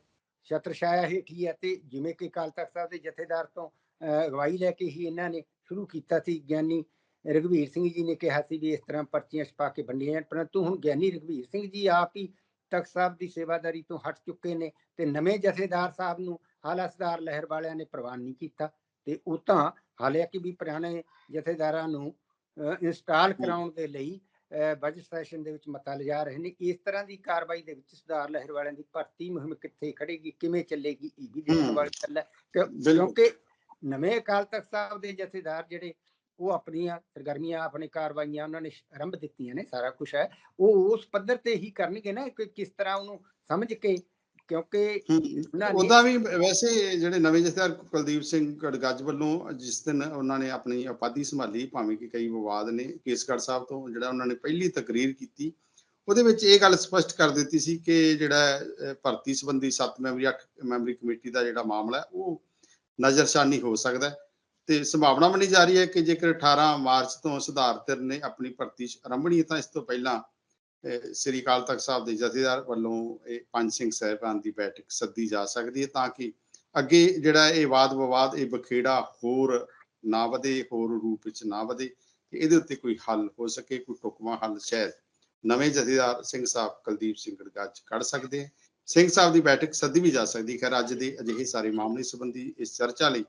S2: ਛਤਰ ਛਾਇਆ ਹੇਠੀ ਹੈ ਤੇ ਜਿਵੇਂ ਕਿ ਅਕਾਲ ਤਖਤ ਸਾਹਿਬ ਦੇ ਜਥੇਦਾਰ ਤੋਂ ਅਹ, ਅਗਵਾਈ ਲੈ ਕੇ ਹੀ ਇਹਨਾਂ ਨੇ ਸ਼ੁਰੂ ਕੀਤਾ ਸੀ। ਗਿਆਨੀ ਰਘਵੀਰ ਸਿੰਘ ਜੀ ਨੇ ਕਿਹਾ ਸੀ ਵੀ ਇਸ ਤਰ੍ਹਾਂ ਪਰਚੀਆਂ ਛਪਾ ਕੇ ਵੰਡੀਆਂ ਜਾਣ ਪਰੰਤੂ ਹੁਣ ਗਿਆਨੀ ਰਘਵੀਰ ਸਿੰਘ ਜੀ ਆਪ ਹੀ ਤਖਤ ਸਾਹਿਬ ਦੀ ਸੇਵਾਦਾਰੀ ਤੋਂ ਹਟ ਚੁੱਕੇ ਨੇ ਤੇ ਨਵੇਂ ਜਥੇਦਾਰ ਸਾਹਿਬ ਨੂੰ ਹਾਲਾ ਸੁਧਾਰ ਲਹਿਰ ਵਾਲਿਆਂ ਨੇ ਪ੍ਰਵਾਨ ਨਹੀਂ ਕੀਤਾ ਤੇ ਉਹ ਤਾਂ ਹਾਲਾਂਕਿ ਵੀ ਪੁਰਾਣੇ ਜਥੇਦਾਰਾਂ ਨੂੰ ਇੰਸਟਾਲ ਕਰਾਉਣ ਦੇ ਲਈ ਬਜਟ ਸੈਸ਼ਨ ਦੇ ਵਿੱਚ ਮਤਾ ਲਿਜਾ ਰਹੇ ਨੇ ਇਸ ਤਰ੍ਹਾਂ ਦੀ ਕਾਰਵਾਈ ਦੇ ਵਿੱਚ ਸੁਧਾਰ ਲਹਿਰ ਵਾਲਿਆਂ ਦੀ ਭਰਤੀ ਮੁਹਿੰਮ ਕਿੱਥੇ ਖੜੇਗੀ ਕਿਵੇਂ ਚੱਲੇਗੀ ਇਹ ਵੀ ਦੇਖਣ। ਵਾਲੀ ਗੱਲ ਹੈ। ਕਿਉਂਕਿ ਨਵੇਂ ਅਕਾਲ ਤਖਤ ਸਾਹਿਬ ਦੇ ਜਥੇਦਾਰ ਜਿਹੜੇ ਉਹ ਆਪਣੀਆਂ ਸਰਗਰਮੀਆਂ ਆਪਣੇ ਕਾਰਵਾਈਆਂ ਉਹਨਾਂ ਨੇ ਆਰੰਭ ਦਿੱਤੀਆਂ ਨੇ ਸਾਰਾ ਕੁਝ ਹੈ। ਉਹ ਉਸ ਪੱਧਰ ਤੇ ਹੀ ਕਰਨਗੇ ਨਾ ਕਿ ਕਿਸ ਤਰ੍ਹਾਂ ਉਹਨੂੰ ਸਮਝ ਕੇ ਕਿਉਂਕਿ
S1: ਉਹਦਾ ਵੀ ਵੈਸੇ ਜਿਹੜੇ ਨਵੇਂ ਜਥੇਦਾਰ ਕੁਲਦੀਪ ਸਿੰਘ ਗੜਗੱਜ ਵੱਲੋਂ ਜਿਸ ਦਿਨ ਉਹਨਾਂ ਨੇ ਆਪਣੀ ਉਪਾਧੀ ਸੰਭਾਲੀ ਭਾਵੇਂ ਕਿ ਕਈ ਵਿਵਾਦ ਨੇ ਕੇਸਗੜ੍ਹ ਸਾਹਿਬ ਤੋਂ ਜਿਹੜਾ ਉਹਨਾਂ ਨੇ ਪਹਿਲੀ ਤਕਰੀਰ ਕੀਤੀ ਉਹਦੇ ਵਿੱਚ ਇਹ ਗੱਲ ਸਪਸ਼ਟ ਕਰ ਦਿੱਤੀ ਸੀ ਕਿ ਜਿਹੜਾ ਭਰਤੀ ਸੰਬੰਧੀ 7 ਮੈਂਬਰੀ 8 ਮੈਂਬਰੀ ਕਮੇਟੀ ਦਾ ਜਿਹੜਾ ਮਾਮਲਾ ਹੈ ਉਹ ਨਜ਼ਰਸ਼ਾਨੀ ਹੋ ਸਕਦਾ ਹੈ। ਤੇ ਸੰਭਾਵਨਾ ਮੰਨੀ ਜਾ ਰਹੀ ਹੈ ਕਿ ਜੇਕਰ 18 ਮਾਰਚ ਤੋਂ ਸੁਧਾਰ ਧਿਰ ਨੇ ਆਪਣੀ ਭਰਤੀ ਆਰੰਭਣੀ ਤਾਂ ਇਸ ਤੋਂ ਪਹਿਲਾਂ ਸ੍ਰੀ ਅਕਾਲ ਤਖਤ ਸਾਹਿਬ ਦੇ ਜਥੇਦਾਰ ਵੱਲੋਂ ਇਹ ਪੰਜ ਸਿੰਘ ਸਾਹਿਬਾਨ ਦੀ ਬੈਠਕ ਸੱਦੀ ਜਾ ਸਕਦੀ ਹੈ ਤਾਂ ਕਿ ਅੱਗੇ ਜਿਹੜਾ ਇਹ ਵਾਦ ਵਿਵਾਦ ਇਹ ਬਖੇੜਾ ਹੋਰ ਨਾ ਵਧੇ, ਹੋਰ ਰੂਪ ਵਿੱਚ ਨਾ ਵਧੇ ਤੇ ਇਹਦੇ ਉੱਤੇ ਕੋਈ ਹੱਲ ਹੋ ਸਕੇ, ਕੋਈ ਟੁਕਮਾ ਹੱਲ ਸ਼ਾਇਦ ਨਵੇਂ ਜਥੇਦਾਰ ਸਿੰਘ ਸਾਹਿਬ ਕੁਲਦੀਪ ਸਿੰਘ ਗੜਗੱਜ ਕੱਢ ਸਕਦੇ ਸਿੰਘ ਸਾਹਿਬ ਦੀ ਬੈਠਕ ਸੱਦੀ ਵੀ ਜਾ ਸਕਦੀ ਹੈ। ਖੈਰ, ਅੱਜ ਦੇ ਅਜਿਹੇ ਸਾਰੇ ਮਾਮਲੇ ਸੰਬੰਧੀ ਇਸ ਚਰਚਾ ਲਈ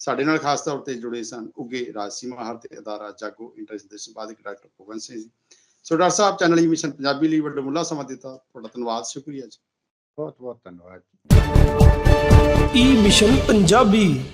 S1: ਸਾਡੇ ਨਾਲ ਖਾਸ ਤੌਰ ਤੇ ਜੁੜੇ ਸਨ ਉਗੇ ਰਾਜਸੀ ਮਾਹਰ ਤੇ ਅਦਾਰਾ ਜਾਗੋ ਇੰਟਰੈਸਟ ਦੇ ਸੰਪਾਦਕ doctor Pawan Singh so doctor ਸਾਹਿਬ ਚੈਨਲ ਈ ਮਿਸ਼ਨ ਪੰਜਾਬੀ ਲਈ ਵੱਡਾ ਮੁੱਲਾ ਸਮਾਂ ਦਿੱਤਾ। ਤੁਹਾਡਾ ਧੰਨਵਾਦ ਸ਼ੁਕਰੀਆ ਜੀ।
S2: ਬਹੁਤ ਬਹੁਤ ਧੰਨਵਾਦ
S3: ਈ ਮਿਸ਼ਨ ਪੰਜਾਬੀ